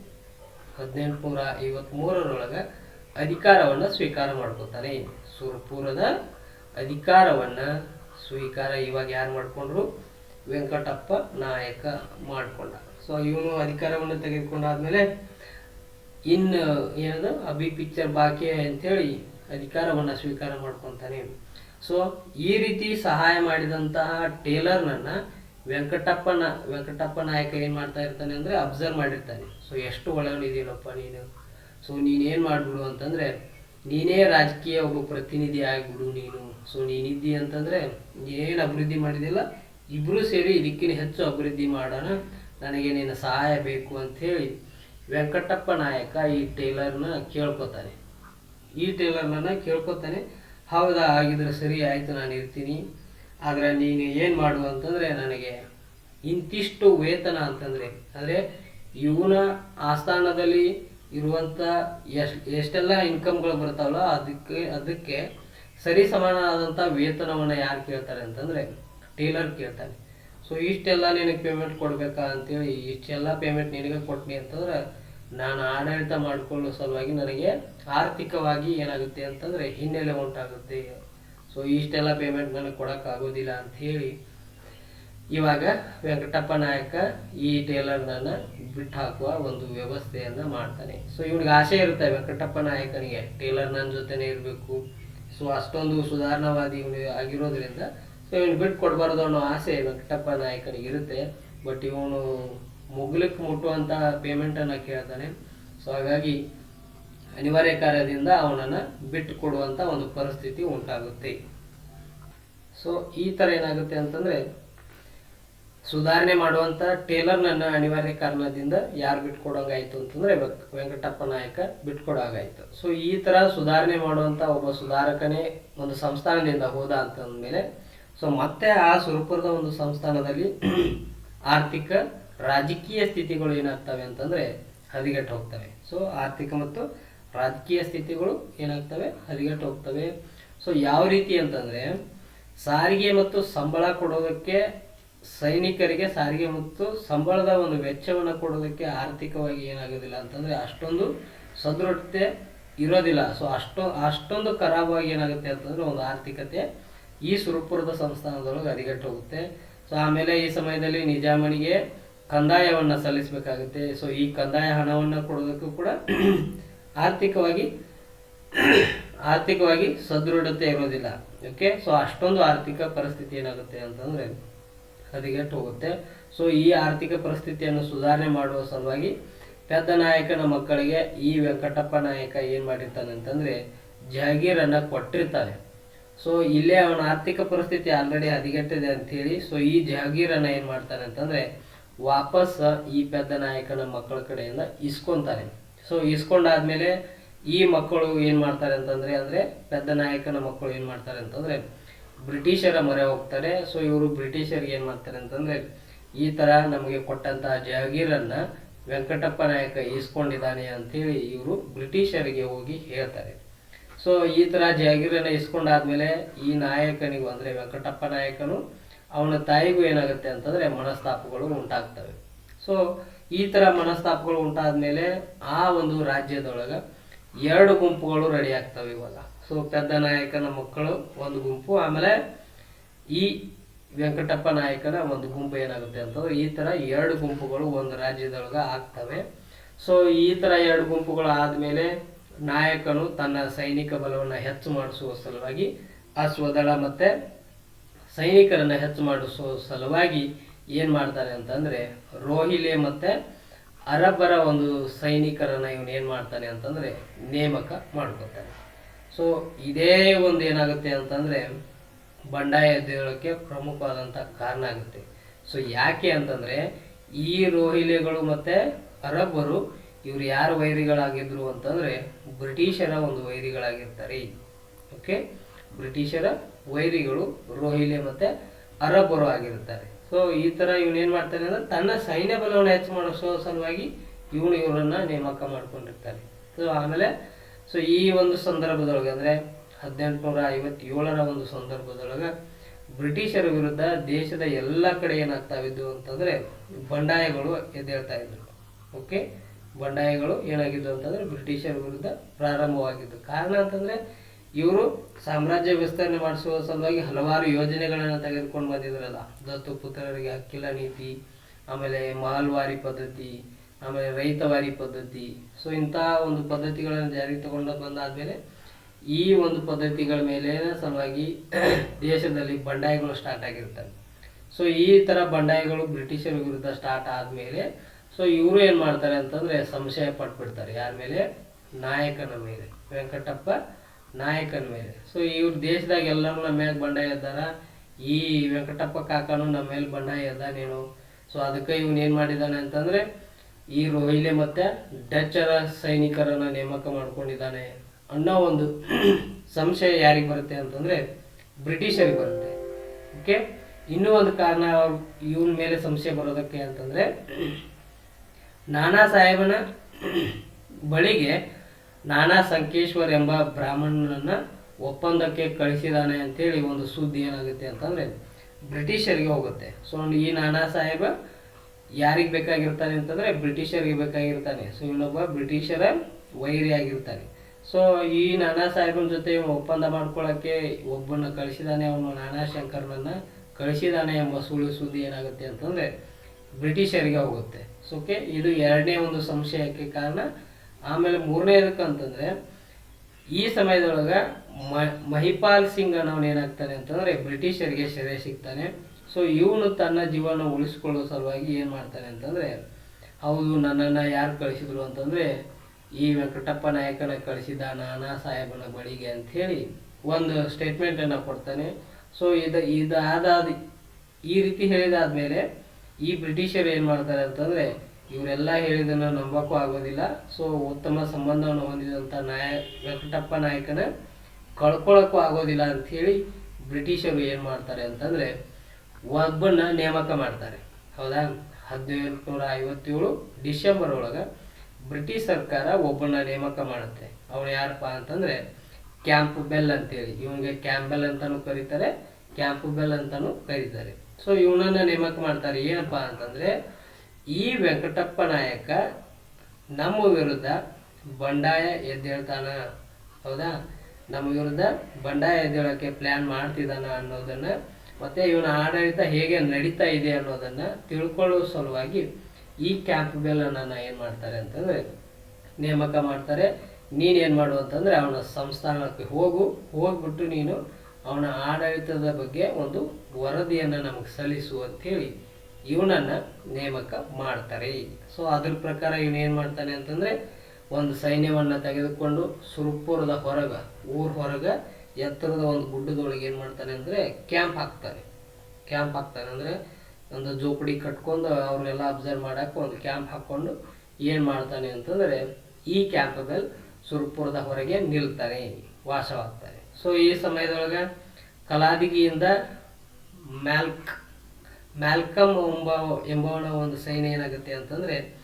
ಹದಿನೆಂಟುನೂರ ಐವತ್ತ್ಮೂರರೊಳಗೆ ಅಧಿಕಾರವನ್ನ ಸ್ವೀಕಾರ ಮಾಡ್ಕೊತಾನೆ. ಸುರ್ಪುರದ ಅಧಿಕಾರವನ್ನ ಸ್ವೀಕಾರ ಇವಾಗ ಯಾರು ಮಾಡ್ಕೊಂಡ್ರು? ವೆಂಕಟಪ್ಪ ನಾಯಕ ಮಾಡಿಕೊಂಡ. ಸೊ ಇವನು ಅಧಿಕಾರವನ್ನು ತೆಗೆದುಕೊಂಡಾದ್ಮೇಲೆ ಇನ್ನು ಏನದು? ಅಭಿ ಪಿಕ್ಚರ್ ಬಾಕಿ ಅಂತೇಳಿ ಅಧಿಕಾರವನ್ನು ಸ್ವೀಕಾರ ಮಾಡ್ಕೊತಾನೆ ಸೊ ಈ ರೀತಿ ಸಹಾಯ ಮಾಡಿದಂತಹ ಟೇಲರ್ನನ್ನು ವೆಂಕಟಪ್ಪನ, ವೆಂಕಟಪ್ಪ ನಾಯಕ ಏನು ಮಾಡ್ತಾ ಇರ್ತಾನೆ ಅಂದ್ರೆ ಅಬ್ಸರ್ವ್ ಮಾಡಿರ್ತಾನೆ. ಸೊ ಎಷ್ಟು ಒಳಗಿದೀನಪ್ಪ ನೀನು? ಸೊ ನೀನೇನು ಮಾಡ್ಬಿಡು ಅಂತಂದ್ರೆ, ನೀನೇ ರಾಜಕೀಯ ಒಬ್ಬ ಪ್ರತಿನಿಧಿ ಆಗ್ಬಿಡು ನೀನು. ಸೊ ನೀನಿದ್ದಿ ಅಂತಂದ್ರೆ ಏನು ಅಭಿವೃದ್ಧಿ ಮಾಡಿದಿಲ್ಲ ಇಬ್ರು ಸೇರಿ ಇದಕ್ಕಿಂತ ಹೆಚ್ಚು ಅಭಿವೃದ್ಧಿ ಮಾಡೋಣ, ನನಗೆ ನಿನ್ನ ಸಹಾಯ ಬೇಕು ಅಂತ ಹೇಳಿ ವೆಂಕಟಪ್ಪ ನಾಯಕ ಈ ಟೈಲರ್ನ ಕೇಳ್ಕೊತಾನೆ. ಈ ಟೈಲರ್ನ ಕೇಳ್ಕೊತಾನೆ, ಹೌದಾ ಆಗಿದ್ರೆ ಸರಿ ಆಯಿತು ನಾನು ಇರ್ತೀನಿ, ಆದ್ರೆ ನೀನು ಏನು ಮಾಡು ಅಂತಂದ್ರೆ ನನಗೆ ಇಂತಿಷ್ಟು ವೇತನ ಅಂತಂದ್ರೆ, ಅಂದ್ರೆ ಇವನ ಆಸ್ಥಾನದಲ್ಲಿ ಇರುವಂತ ಎಷ್ಟು, ಎಷ್ಟೆಲ್ಲ ಇನ್ಕಮ್ಗಳು ಬರ್ತಾವಲ್ಲ ಅದಕ್ಕೆ ಅದಕ್ಕೆ ಸರಿ ಸಮಾನವಾದಂಥ ವೇತನವನ್ನ ಯಾರು ಕೇಳ್ತಾರೆ ಅಂತಂದ್ರೆ ಟೇಲರ್ ಕೇಳ್ತಾನೆ ಸೊ ಇಷ್ಟೆಲ್ಲ ನಿನಗೆ ಪೇಮೆಂಟ್ ಕೊಡಬೇಕಾ ಅಂತೇಳಿ, ಇಷ್ಟೆಲ್ಲ ಪೇಮೆಂಟ್ ನಿನಗೆ ಕೊಟ್ನಿ ಅಂತಂದ್ರೆ, ನಾನು ಆಡಳಿತ ಮಾಡಿಕೊಳ್ಳೋ ಸಲುವಾಗಿ ನನಗೆ ಆರ್ಥಿಕವಾಗಿ ಏನಾಗುತ್ತೆ ಅಂತಂದ್ರೆ ಹಿನ್ನೆಲೆ ಉಂಟಾಗುತ್ತೆ. ಸೊ ಇಷ್ಟೆಲ್ಲ ಪೇಮೆಂಟ್ ನನಗೆ ಕೊಡೋಕ್ಕಾಗೋದಿಲ್ಲ ಅಂತ ಹೇಳಿ ಇವಾಗ ವೆಂಕಟಪ್ಪ ನಾಯಕ ಈ ಟೇಲರ್ನನ್ನ ಬಿಟ್ಟು ಹಾಕುವ ಒಂದು ವ್ಯವಸ್ಥೆಯನ್ನ ಮಾಡ್ತಾನೆ. ಸೊ ಇವನಿಗೆ ಆಸೆ ಇರುತ್ತೆ ವೆಂಕಟಪ್ಪ ನಾಯಕನಿಗೆ. ಟೇಲರ್ ನನ್ನ ಜೊತೆನೇ ಇರಬೇಕು. ಸೊ ಅಷ್ಟೊಂದು ಸುಧಾರಣಾವಾದಿ ಆಗಿರೋದ್ರಿಂದ ಸೊ ಇವನು ಬಿಟ್ಟು ಕೊಡಬಾರ್ದು ಅನ್ನೋ ಆಸೆ ವೆಂಕಟಪ್ಪ ನಾಯಕನಿಗೆ ಇರುತ್ತೆ. ಬಟ್ ಇವನು ಮುಗ್ಲಕ್ಕೆ ಮುಟ್ಟುವಂತ ಪೇಮೆಂಟ್ ಅನ್ನ ಕೇಳ್ತಾನೆ. ಸೊ ಹಾಗಾಗಿ ಅನಿವಾರ್ಯ ಕಾರ್ಯದಿಂದ ಅವನನ್ನ ಬಿಟ್ಟು ಕೊಡುವಂಥ ಒಂದು ಪರಿಸ್ಥಿತಿ ಉಂಟಾಗುತ್ತೆ. ಸೊ ಈ ತರ ಏನಾಗುತ್ತೆ ಅಂತಂದ್ರೆ ಸುಧಾರಣೆ ಮಾಡುವಂತ ಟೇಲರ್ನನ್ನ ಅನಿವಾರ್ಯ ಕಾರಣದಿಂದ ಯಾರು ಬಿಟ್ಕೊಡಂಗಾಯ್ತು ಅಂತಂದ್ರೆ ವೆಂಕ್- ವೆಂಕಟಪ್ಪ ನಾಯಕ ಬಿಟ್ಕೊಡೋಂಗಾಯ್ತು. ಸೊ ಈ ತರ ಸುಧಾರಣೆ ಮಾಡುವಂತ ಒಬ್ಬ ಸುಧಾರಕನೇ ಒಂದು ಸಂಸ್ಥಾನದಿಂದ ಹೋದ ಅಂತಂದ್ಮೇಲೆ ಸೊ ಮತ್ತೆ ಆ ಸುರಪುರದ ಒಂದು ಸಂಸ್ಥಾನದಲ್ಲಿ ಆರ್ಥಿಕ ರಾಜಕೀಯ ಸ್ಥಿತಿಗಳು ಏನಾಗ್ತವೆ ಅಂತಂದ್ರೆ ಹದಿಗೆಟ್ಟು ಹೋಗ್ತವೆ. ಸೊ ಆರ್ಥಿಕ ಮತ್ತು ರಾಜಕೀಯ ಸ್ಥಿತಿಗಳು ಏನಾಗ್ತವೆ? ಹದಿಗೆಟ್ಟು ಹೋಗ್ತವೆ. ಸೊ ಯಾವ ರೀತಿ ಅಂತಂದ್ರೆ, ಸಾರಿಗೆ ಮತ್ತು ಸಂಬಳ ಕೊಡೋದಕ್ಕೆ ಸೈನಿಕರಿಗೆ ಸಾರಿಗೆ ಮತ್ತು ಸಂಬಳದ ಒಂದು ವೆಚ್ಚವನ್ನು ಕೊಡೋದಕ್ಕೆ ಆರ್ಥಿಕವಾಗಿ ಏನಾಗೋದಿಲ್ಲ ಅಂತಂದರೆ ಅಷ್ಟೊಂದು ಸದೃಢತೆ ಇರೋದಿಲ್ಲ. ಸೊ ಅಷ್ಟೊ, ಅಷ್ಟೊಂದು ಖರಾಬಾಗಿ ಏನಾಗುತ್ತೆ ಅಂತಂದರೆ ಒಂದು ಆರ್ಥಿಕತೆ ಈ ಸುರಪುರದ ಸಂಸ್ಥಾನದೊಳಗೆ ಅಧಿಗಟ್ಟು ಹೋಗುತ್ತೆ ಸೊ ಆಮೇಲೆ ಈ ಸಮಯದಲ್ಲಿ ನಿಜಾಮಣಿಗೆ ಕಂದಾಯವನ್ನು ಸಲ್ಲಿಸಬೇಕಾಗುತ್ತೆ. ಸೊ ಈ ಕಂದಾಯ ಹಣವನ್ನು ಕೊಡೋದಕ್ಕೂ ಕೂಡ ಆರ್ಥಿಕವಾಗಿ ಆರ್ಥಿಕವಾಗಿ ಸದೃಢತೆ ಇರೋದಿಲ್ಲ. ಓಕೆ ಸೊ ಅಷ್ಟೊಂದು ಆರ್ಥಿಕ ಪರಿಸ್ಥಿತಿ ಏನಾಗುತ್ತೆ ಅಂತಂದ್ರೆ ಹದಗೆಟ್ಟು ಹೋಗುತ್ತೆ. ಸೊ ಈ ಆರ್ಥಿಕ ಪರಿಸ್ಥಿತಿಯನ್ನು ಸುಧಾರಣೆ ಮಾಡುವ ಸಲುವಾಗಿ ನಾಯಕನ ಮಕ್ಕಳಿಗೆ ಈ ವೆಂಕಟಪ್ಪ ನಾಯಕ ಏನು ಮಾಡಿರ್ತಾನೆ ಅಂತಂದರೆ ಜಾಗೀರನ್ನು ಕೊಟ್ಟಿರ್ತಾನೆ. ಸೊ ಇಲ್ಲೇ ಅವನ ಆರ್ಥಿಕ ಪರಿಸ್ಥಿತಿ ಆಲ್ರೆಡಿ ಹದಗೆಟ್ಟಿದೆ ಅಂಥೇಳಿ ಸೊ ಈ ಜಾಗೀರನ್ನು ಏನು ಮಾಡ್ತಾನೆ ಅಂತಂದ್ರೆ ವಾಪಸ್ ಈ ಪೆದ್ದ ನಾಯಕನ ಮಕ್ಕಳ ಕಡೆಯಿಂದ ಇಸ್ಕೊತಾನೆ. ಸೊ ಇಸ್ಕೊಂಡಾದ್ಮೇಲೆ ಈ ಮಕ್ಕಳು ಏನು ಮಾಡ್ತಾರೆ ಅಂತಂದರೆ, ಅಂದರೆ ಪೆದ್ದ ನಾಯಕನ ಮಕ್ಕಳು ಏನು ಮಾಡ್ತಾರೆ ಅಂತಂದ್ರೆ ಬ್ರಿಟಿಷರ ಮೊರೆ ಹೋಗ್ತಾರೆ. ಸೊ ಇವರು ಬ್ರಿಟಿಷರಿಗೆ ಏನು ಮಾಡ್ತಾರೆ ಅಂತಂದರೆ, ಈ ಥರ ನಮಗೆ ಕೊಟ್ಟಂತಹ ಜಹಗೀರನ್ನು ವೆಂಕಟಪ್ಪ ನಾಯಕ ಇಸ್ಕೊಂಡಿದ್ದಾನೆ ಅಂತೇಳಿ ಇವರು ಬ್ರಿಟಿಷರಿಗೆ ಹೋಗಿ ಹೇಳ್ತಾರೆ. ಸೊ ಈ ಥರ ಜಾಗೀರನ್ನು ಇಸ್ಕೊಂಡಾದ್ಮೇಲೆ ಈ ನಾಯಕನಿಗೂ ಅಂದರೆ ವೆಂಕಟಪ್ಪ ನಾಯಕನು ಅವನ ತಾಯಿಗೂ ಏನಾಗುತ್ತೆ ಅಂತಂದರೆ ಮನಸ್ತಾಪಗಳು ಉಂಟಾಗ್ತವೆ. ಸೊ ಈ ಥರ ಮನಸ್ತಾಪಗಳು ಉಂಟಾದ್ಮೇಲೆ ಆ ಒಂದು ರಾಜ್ಯದೊಳಗ ಎರಡು ಗುಂಪುಗಳು ರೆಡಿ ಆಗ್ತವೆ ಇವಾಗ. ಸೊ ಪೆದ್ದ ನಾಯಕನ ಮಕ್ಕಳು ಒಂದು ಗುಂಪು, ಆಮೇಲೆ ಈ ವೆಂಕಟಪ್ಪ ನಾಯಕನ ಒಂದು ಗುಂಪು ಏನಾಗುತ್ತೆ ಅಂತಂದ್ರೆ ಈ ಥರ ಎರಡು ಗುಂಪುಗಳು ಒಂದು ರಾಜ್ಯದೊಳಗೆ ಆಗ್ತವೆ. ಸೊ ಈ ಥರ ಎರಡು ಗುಂಪುಗಳು ಆದಮೇಲೆ ನಾಯಕನು ತನ್ನ ಸೈನಿಕ ಬಲವನ್ನು ಹೆಚ್ಚು ಮಾಡಿಸುವ ಸಲುವಾಗಿ ಅಶ್ವದಳ ಮತ್ತು ಸೈನಿಕರನ್ನು ಹೆಚ್ಚು ಮಾಡಿಸುವ ಸಲುವಾಗಿ ಏನು ಮಾಡ್ತಾರೆ ಅಂತಂದರೆ ರೋಹಿಲೆ ಮತ್ತೆ ಅರಬ್ಬರ ಒಂದು ಸೈನಿಕರನ್ನು ಇವನು ಏನು ಮಾಡ್ತಾನೆ ಅಂತಂದರೆ ನೇಮಕ ಮಾಡ್ಕೋತಾನೆ. ಸೊ ಇದೇ ಒಂದು ಏನಾಗುತ್ತೆ ಅಂತಂದರೆ ಬಂಡಾಯ ಎದ್ದೇಳಕ್ಕೆ ಪ್ರಮುಖವಾದಂಥ ಕಾರಣ ಆಗುತ್ತೆ. ಸೊ ಯಾಕೆ ಅಂತಂದರೆ ಈ ರೋಹಿಲೆಗಳು ಮತ್ತು ಅರಬ್ಬರು ಇವರು ಯಾರು ವೈರಿಗಳಾಗಿದ್ರು ಅಂತಂದರೆ ಬ್ರಿಟಿಷರ ಒಂದು ವೈರಿಗಳಾಗಿರ್ತಾರೆ. ಓಕೆ ಬ್ರಿಟಿಷರ ವೈರಿಗಳು ರೋಹಿಲೆ ಮತ್ತು ಅರಬ್ಬರು ಆಗಿರ್ತಾರೆ. ಸೊ ಈ ತರ ಇವನು ಏನು ಮಾಡ್ತಾನೆ ಅಂದ್ರೆ ತನ್ನ ಸೈನ್ಯ ಬಲವನ್ನು ಹೆಚ್ಚು ಮಾಡೋ ಸಲುವಾಗಿ ಇವನು ಇವರನ್ನು ನೇಮಕ ಮಾಡ್ಕೊಂಡಿರ್ತಾನೆ ಸೊ ಆಮೇಲೆ ಸೊ ಈ ಒಂದು ಸಂದರ್ಭದೊಳಗೆ ಅಂದ್ರೆ ಹದಿನೆಂಟುನೂರ ಐವತ್ತೇಳರ ಒಂದು ಸಂದರ್ಭದೊಳಗೆ ಬ್ರಿಟಿಷರ ವಿರುದ್ಧ ದೇಶದ ಎಲ್ಲ ಕಡೆ ಏನಾಗ್ತಾವಿದ್ದು ಅಂತಂದ್ರೆ ಬಂಡಾಯಗಳು ಎದ್ದೇಳ್ತಾ ಇದ್ರು ಓಕೆ ಬಂಡಾಯಗಳು ಏನಾಗಿದ್ದು ಅಂತಂದರೆ ಬ್ರಿಟಿಷರ ವಿರುದ್ಧ ಪ್ರಾರಂಭವಾಗಿದ್ದು. ಕಾರಣ ಅಂತಂದ್ರೆ ಇವರು ಸಾಮ್ರಾಜ್ಯ ವಿಸ್ತರಣೆ ಮಾಡಿಸುವ ಸಲುವಾಗಿ ಹಲವಾರು ಯೋಜನೆಗಳನ್ನು ತೆಗೆದುಕೊಂಡು ಬಂದಿದ್ರಲ್ಲ. ದತ್ತು ಪುತ್ರರಿಗೆ ಅಕ್ಕಿಲ ನೀತಿ, ಆಮೇಲೆ ಮಾಲ್ವಾರಿ ಪದ್ಧತಿ, ಆಮೇಲೆ ರೈತವಾರಿ ಪದ್ಧತಿ. ಸೊ ಇಂತಹ ಒಂದು ಪದ್ಧತಿಗಳನ್ನು ಜಾರಿಗೆ ತಗೊಂಡು ಬಂದಾದ್ಮೇಲೆ ಈ ಒಂದು ಪದ್ಧತಿಗಳ ಮೇಲೆ ಸಲುವಾಗಿ ದೇಶದಲ್ಲಿ ಬಂಡಾಯಗಳು ಸ್ಟಾರ್ಟ್ ಆಗಿರ್ತವೆ. ಸೊ ಈ ಥರ ಬಂಡಾಯಗಳು ಬ್ರಿಟಿಷರ ವಿರುದ್ಧ ಸ್ಟಾರ್ಟ್ ಆದಮೇಲೆ ಸೊ ಇವರು ಏನು ಮಾಡ್ತಾರೆ ಅಂತಂದರೆ ಸಂಶಯ ಪಟ್ಬಿಡ್ತಾರೆ. ಯಾರ ಮೇಲೆ? ನಾಯಕನ ಮೇಲೆ. ವೆಂಕಟಪ್ಪ ನಾಯಕನ ಮೇಲೆ. ಸೊ ಇವ್ರ ದೇಶದಾಗ ಎಲ್ಲರೂ ನಮ್ಮ ಮೇಲೆ ಬಂಡಾಯ ಇದ್ದಾರ. ಈ ವೆಂಕಟಪ್ಪ ಕಾಕನು ನಮ್ಮ ಮೇಲೆ ಬಂಡಾಯ ಇದ್ದಾನೇನು ಸೊ ಅದಕ್ಕೆ ಇವನು ಏನು ಮಾಡಿದಾನೆ ಅಂತಂದ್ರೆ, ಈ ರೋಹಿಲೆ ಮತ್ತೆ ಡಚ್ಚರ ಸೈನಿಕರನ್ನ ನೇಮಕ ಮಾಡ್ಕೊಂಡಿದ್ದಾನೆ ಅನ್ನೋ ಒಂದು ಸಂಶಯ ಯಾರಿಗೆ ಬರುತ್ತೆ ಅಂತಂದ್ರೆ, ಬ್ರಿಟಿಷರಿಗೆ ಬರುತ್ತೆ. ಓಕೆ ಇನ್ನೂ ಒಂದು ಕಾರಣ ಅವ್ರ, ಇವನ್ ಮೇಲೆ ಸಂಶಯ ಬರೋದಕ್ಕೆ ಅಂತಂದ್ರೆ, ನಾನಾ ಸಾಹೇಬನ ಬಳಿಗೆ ನಾನಾ ಸಂಕೇಶ್ವರ್ ಎಂಬ ಬ್ರಾಹ್ಮಣನನ್ನು ಒಪ್ಪಂದಕ್ಕೆ ಕಳಿಸಿದಾನೆ ಅಂತೇಳಿ ಒಂದು ಸುದ್ದಿ ಏನಾಗುತ್ತೆ ಅಂತಂದ್ರೆ ಬ್ರಿಟಿಷರಿಗೆ ಹೋಗುತ್ತೆ. ಸೊ ಈ ನಾನಾ ಸಾಹೇಬ ಯಾರಿಗೆ ಬೇಕಾಗಿರ್ತಾನೆ ಅಂತಂದ್ರೆ ಬ್ರಿಟಿಷರಿಗೆ ಬೇಕಾಗಿರ್ತಾನೆ. ಸೊ ಇವನೊಬ್ಬ ಬ್ರಿಟಿಷರ ವೈರಿ ಆಗಿರ್ತಾನೆ. ಸೊ ಈ ನಾನಾ ಸಾಹೇಬನ ಜೊತೆ ಇವನು ಒಪ್ಪಂದ ಮಾಡ್ಕೊಳ್ಳೋಕ್ಕೆ ಒಬ್ಬನ ಕಳಿಸಿದಾನೆ, ಅವನು ನಾನಾ ಶಂಕರ್ನನ್ನ ಕಳಿಸಿದಾನೆ ಎಂಬ ಸುಳ್ಳು ಸುದ್ದಿ ಏನಾಗುತ್ತೆ ಅಂತಂದ್ರೆ ಬ್ರಿಟಿಷರಿಗೆ ಹೋಗುತ್ತೆ. ಸೊಕೆ ಇದು ಎರಡನೇ ಒಂದು ಸಂಶಯಕ್ಕೆ ಕಾರಣ. ಆಮೇಲೆ ಮೂರನೇದಕ್ಕೆ ಅಂತಂದ್ರೆ, ಈ ಸಮಯದೊಳಗೆ ಮಹಿಪಾಲ್ ಸಿಂಗ್ ಅನ್ನೋನು ಏನಾಗ್ತಾನೆ ಅಂತಂದ್ರೆ ಬ್ರಿಟಿಷರಿಗೆ ಸೆರೆ ಸಿಗ್ತಾನೆ. ಸೊ ಇವನು ತನ್ನ ಜೀವನ ಉಳಿಸ್ಕೊಳ್ಳೋ ಸಲುವಾಗಿ ಏನು ಮಾಡ್ತಾನೆ ಅಂತಂದರೆ, ಹೌದು, ನನ್ನನ್ನು ಯಾರು ಕಳಿಸಿದ್ರು ಅಂತಂದರೆ, ಈ ವೆಂಕಟಪ್ಪ ನಾಯಕನ ಕಳಿಸಿದ ನಾನಾ ಸಾಹೇಬನ ಬಳಿಗೆ ಅಂಥೇಳಿ ಒಂದು ಸ್ಟೇಟ್ಮೆಂಟನ್ನು ಕೊಡ್ತಾನೆ. ಸೊ ಇದು ಇದಾದ ಈ ರೀತಿ ಹೇಳಿದಾದ ಮೇಲೆ ಈ ಬ್ರಿಟಿಷರು ಏನು ಮಾಡ್ತಾರೆ ಅಂತಂದ್ರೆ ಇವರೆಲ್ಲ ಹೇಳಿದನ್ನು ನಂಬಕ್ಕೂ ಆಗೋದಿಲ್ಲ. ಸೊ ಉತ್ತಮ ಸಂಬಂಧವನ್ನು ಹೊಂದಿದಂಥ ನಾಯ, ವೆಂಕಟಪ್ಪ ನಾಯಕನ ಕಳ್ಕೊಳ್ಳೋಕ್ಕೂ ಆಗೋದಿಲ್ಲ ಅಂಥೇಳಿ ಬ್ರಿಟಿಷರು ಏನು ಮಾಡ್ತಾರೆ ಅಂತಂದರೆ ಒಬ್ಬನ ನೇಮಕ ಮಾಡ್ತಾರೆ. ಹೌದಾ? ಹದಿನೆಂಟು ನೂರ ಐವತ್ತೇಳು ಡಿಸೆಂಬರ್ ಒಳಗೆ ಬ್ರಿಟಿಷ್ ಸರ್ಕಾರ ಒಬ್ಬನ ನೇಮಕ ಮಾಡುತ್ತೆ. ಅವನು ಯಾರಪ್ಪ ಅಂತಂದರೆ ಕ್ಯಾಂಪ್ ಬೆಲ್ ಅಂತೇಳಿ. ಇವನಿಗೆ ಕ್ಯಾಂಬೆಲ್ ಅಂತಲೂ ಕರೀತಾರೆ, ಕ್ಯಾಂಪ್ ಬೆಲ್ ಅಂತಲೂ ಕರೀತಾರೆ. ಸೊ ಇವನನ್ನು ನೇಮಕ ಮಾಡ್ತಾರೆ. ಏನಪ್ಪ ಅಂತಂದ್ರೆ ಈ ವೆಂಕಟಪ್ಪ ನಾಯಕ ನಮ್ಮ ವಿರುದ್ಧ ಬಂಡಾಯ ಎದ್ದೇಳ್ತಾನ. ಹೌದಾ? ನಮ್ಮ ವಿರುದ್ಧ ಬಂಡಾಯ ಎದ್ದೇಳಕ್ಕೆ ಪ್ಲಾನ್ ಮಾಡ್ತಿದ್ದಾನ ಅನ್ನೋದನ್ನ ಮತ್ತೆ ಇವನ ಆಡಳಿತ ಹೇಗೆ ನಡೀತಾ ಇದೆ ಅನ್ನೋದನ್ನ ತಿಳ್ಕೊಳ್ಳೋ ಸಲುವಾಗಿ ಈ ಕ್ಯಾಂಪ್ ಬೆಲ್ ಅನ್ನ ಏನ್ ಮಾಡ್ತಾರೆ ಅಂತಂದ್ರೆ ನೇಮಕ ಮಾಡ್ತಾರೆ. ನೀನ್ ಏನ್ ಮಾಡು ಅಂತಂದರೆ ಅವನ ಸಂಸ್ಥಾನಕ್ಕೆ ಹೋಗು. ಹೋಗ್ಬಿಟ್ಟು ನೀನು ಅವನ ಆಡಳಿತದ ಬಗ್ಗೆ ಒಂದು ವರದಿಯನ್ನು ನಮಗೆ ಸಲ್ಲಿಸು ಅಂತೇಳಿ ಇವನನ್ನ ನೇಮಕ ಮಾಡ್ತಾರೆ. ಸೊ ಅದ್ರ ಪ್ರಕಾರ ಇವನು ಏನು ಮಾಡ್ತಾನೆ ಅಂತಂದ್ರೆ, ಒಂದು ಸೈನ್ಯವನ್ನ ತೆಗೆದುಕೊಂಡು ಸುರ್ಪುರದ ಹೊರಗ, ಊರ್ ಹೊರಗ ಎತ್ತರದ ಒಂದು ಗುಡ್ಡದೊಳಗೆ ಏನು ಮಾಡ್ತಾನೆ ಅಂದ್ರೆ, ಕ್ಯಾಂಪ್ ಹಾಕ್ತಾನೆ. ಕ್ಯಾಂಪ್ ಹಾಕ್ತಾನೆ ಅಂದ್ರೆ, ಒಂದು ಜೋಪಡಿ ಕಟ್ಕೊಂಡು ಅವ್ರನ್ನೆಲ್ಲ ಅಬ್ಸರ್ವ್ ಮಾಡಕ್ಕೆ ಒಂದು ಕ್ಯಾಂಪ್ ಹಾಕೊಂಡು ಏನು ಮಾಡ್ತಾನೆ ಅಂತಂದ್ರೆ, ಈ ಕ್ಯಾಂಪದಲ್ಲಿ ಸುರ್ಪುರದ ಹೊರಗೆ ನಿಲ್ತಾನೆ, ವಾಸವಾಗ್ತಾನೆ. ಸೊ ಈ ಸಮಯದೊಳಗೆ ಕಲಾದಿಗಿಯಿಂದ ಮ್ಯಾಲ್ಕ್ ಮ್ಯಾಲ್ಕಮ್ ಎಂಬ ಎಂಬವನ ಒಂದು ಸೈನ್ಯ ಏನಾಗುತ್ತೆ ಅಂತಂದ್ರೆ,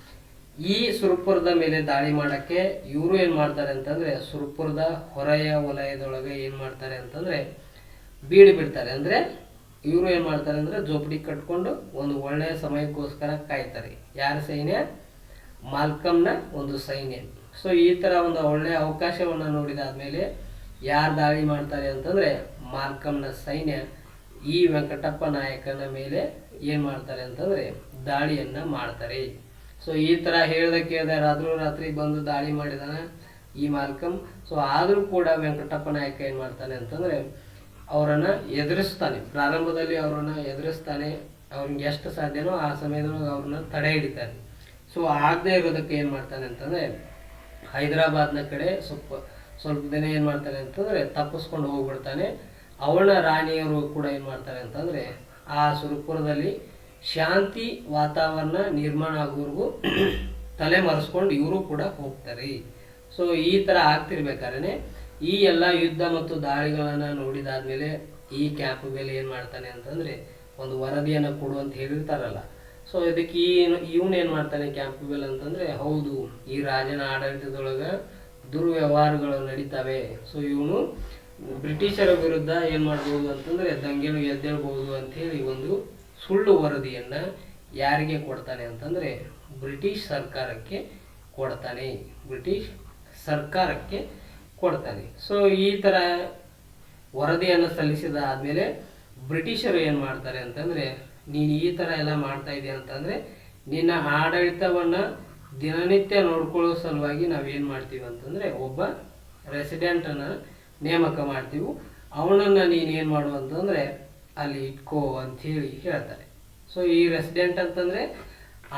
ಈ ಸುರ್ಪುರದ ಮೇಲೆ ದಾಳಿ ಮಾಡಕ್ಕೆ ಇವರು ಏನ್ ಮಾಡ್ತಾರೆ ಅಂತಂದ್ರೆ, ಸುರ್ಪುರದ ಹೊರೆಯ ವಲಯದೊಳಗೆ ಏನ್ ಮಾಡ್ತಾರೆ ಅಂತಂದ್ರೆ, ಬೀಡು ಬಿಡ್ತಾರೆ. ಅಂದ್ರೆ ಇವರು ಏನ್ ಮಾಡ್ತಾರೆ ಅಂದ್ರೆ ಜೋಪಡಿ ಕಟ್ಕೊಂಡು ಒಂದು ಒಳ್ಳೆಯ ಸಮಯಕ್ಕೋಸ್ಕರ ಕಾಯ್ತಾರೆ. ಯಾರ ಸೈನ್ಯ? ಮಾಲ್ಕಮ್ನ ಒಂದು ಸೈನ್ಯ. ಸೊ ಈ ತರ ಒಂದು ಒಳ್ಳೆಯ ಅವಕಾಶವನ್ನ ನೋಡಿದಾದ್ಮೇಲೆ ಯಾರು ದಾಳಿ ಮಾಡ್ತಾರೆ ಅಂತಂದ್ರೆ ಮಾಲ್ಕಮ್ನ ಸೈನ್ಯ ಈ ವೆಂಕಟಪ್ಪ ನಾಯಕನ ಮೇಲೆ ಏನು ಮಾಡ್ತಾರೆ ಅಂತಂದ್ರೆ ದಾಳಿಯನ್ನ ಮಾಡ್ತಾರೆ. ಸೊ ಈ ತರ ಹೇಳ್ದ ಕೇಳ್ದ ರಾತ್ರಿ ರಾತ್ರಿ ಬಂದು ದಾಳಿ ಮಾಡಿದಾನೆ ಈ ಮಾಲ್ಕಮ್ ಸೊ ಆದರೂ ಕೂಡ ವೆಂಕಟಪ್ಪ ನಾಯಕ ಏನು ಮಾಡ್ತಾನೆ ಅಂತಂದ್ರೆ ಅವರನ್ನು ಎದುರಿಸ್ತಾನೆ. ಪ್ರಾರಂಭದಲ್ಲಿ ಅವರನ್ನು ಎದುರಿಸ್ತಾನೆ. ಅವ್ರಿಗೆ ಎಷ್ಟು ಸಾಧ್ಯನೋ ಆ ಸಮಯದೊಳಗೆ ಅವ್ರನ್ನ ತಡೆ ಹಿಡಿತಾನೆ. ಸೊ ಆಗದೆ ಇರೋದಕ್ಕೆ ಏನು ಮಾಡ್ತಾನೆ ಅಂತಂದ್ರೆ ಹೈದರಾಬಾದ್ನ ಕಡೆ ಸ್ವಲ್ಪ ಸ್ವಲ್ಪ ದಿನ ಏನು ಮಾಡ್ತಾನೆ ಅಂತಂದ್ರೆ ತಪ್ಪಿಸ್ಕೊಂಡು ಹೋಗ್ಬಿಡ್ತಾನೆ. ಅವಳ ರಾಣಿಯರು ಕೂಡ ಏನು ಮಾಡ್ತಾರೆ ಅಂತಂದರೆ ಆ ಸುರಪುರದಲ್ಲಿ ಶಾಂತಿ ವಾತಾವರಣ ನಿರ್ಮಾಣ ಆಗೋವರೆಗೂ ತಲೆ ಮರೆಸ್ಕೊಂಡು ಇವರು ಕೂಡ ಹೋಗ್ತಾರೆ. ಸೊ ಈ ಥರ ಆಗ್ತಿರ್ಬೇಕಾದ್ರೆ ಈ ಎಲ್ಲ ಯುದ್ಧ ಮತ್ತು ದಾಳಿಗಳನ್ನ ನೋಡಿದಾದ್ಮೇಲೆ ಈ ಕ್ಯಾಂಪ್ ಮೇಲೆ ಏನು ಮಾಡ್ತಾನೆ ಅಂತಂದರೆ ಒಂದು ವರದಿಯನ್ನು ಕೊಡು ಅಂತ ಹೇಳಿರ್ತಾರಲ್ಲ. ಸೊ ಇದಕ್ಕೆ ಈ ಏನು ಮಾಡ್ತಾನೆ ಕ್ಯಾಂಪ್ ಬೆಲ್ ಅಂತಂದರೆ ಹೌದು, ಈ ರಾಜನ ಆಡಳಿತದೊಳಗೆ ದುರ್ವ್ಯವಹಾರಗಳು ನಡೀತಾವೆ. ಸೊ ಇವನು ಬ್ರಿಟಿಷರ ವಿರುದ್ಧ ಏನು ಮಾಡ್ಬೋದು ಅಂತಂದ್ರೆ ದಂಗೆನು ಎದ್ದೇಳ್ಬೋದು ಅಂತ ಹೇಳಿ ಒಂದು ಸುಳ್ಳು ವರದಿಯನ್ನ ಯಾರಿಗೆ ಕೊಡ್ತಾನೆ ಅಂತಂದ್ರೆ ಬ್ರಿಟಿಷ್ ಸರ್ಕಾರಕ್ಕೆ ಕೊಡ್ತಾನೆ. ಬ್ರಿಟಿಷ್ ಸರ್ಕಾರಕ್ಕೆ ಕೊಡ್ತಾನೆ. ಸೊ ಈ ತರ ವರದಿಯನ್ನು ಸಲ್ಲಿಸಿದ ಆದ್ಮೇಲೆ ಬ್ರಿಟಿಷರು ಏನು ಮಾಡ್ತಾರೆ ಅಂತಂದ್ರೆ, ನೀನು ಈ ತರ ಎಲ್ಲ ಮಾಡ್ತಾ ಇದೀಯ ಅಂತಂದ್ರೆ, ನಿನ್ನ ಆಡಳಿತವನ್ನ ದಿನನಿತ್ಯ ನೋಡ್ಕೊಳ್ಳೋ ಸಲುವಾಗಿ ನಾವೇನು ಮಾಡ್ತೀವಿ ಅಂತಂದ್ರೆ, ಒಬ್ಬ ರೆಸಿಡೆಂಟನ್ನು ನೇಮಕ ಮಾಡ್ತೀವಿ. ಅವನನ್ನು ನೀನು ಏನು ಮಾಡು ಅಂತಂದರೆ ಅಲ್ಲಿ ಇಟ್ಕೋ ಅಂತ ಹೇಳಿ ಹೇಳ್ತಾರೆ. ಸೊ ಈ ರೆಸಿಡೆಂಟ್ ಅಂತಂದರೆ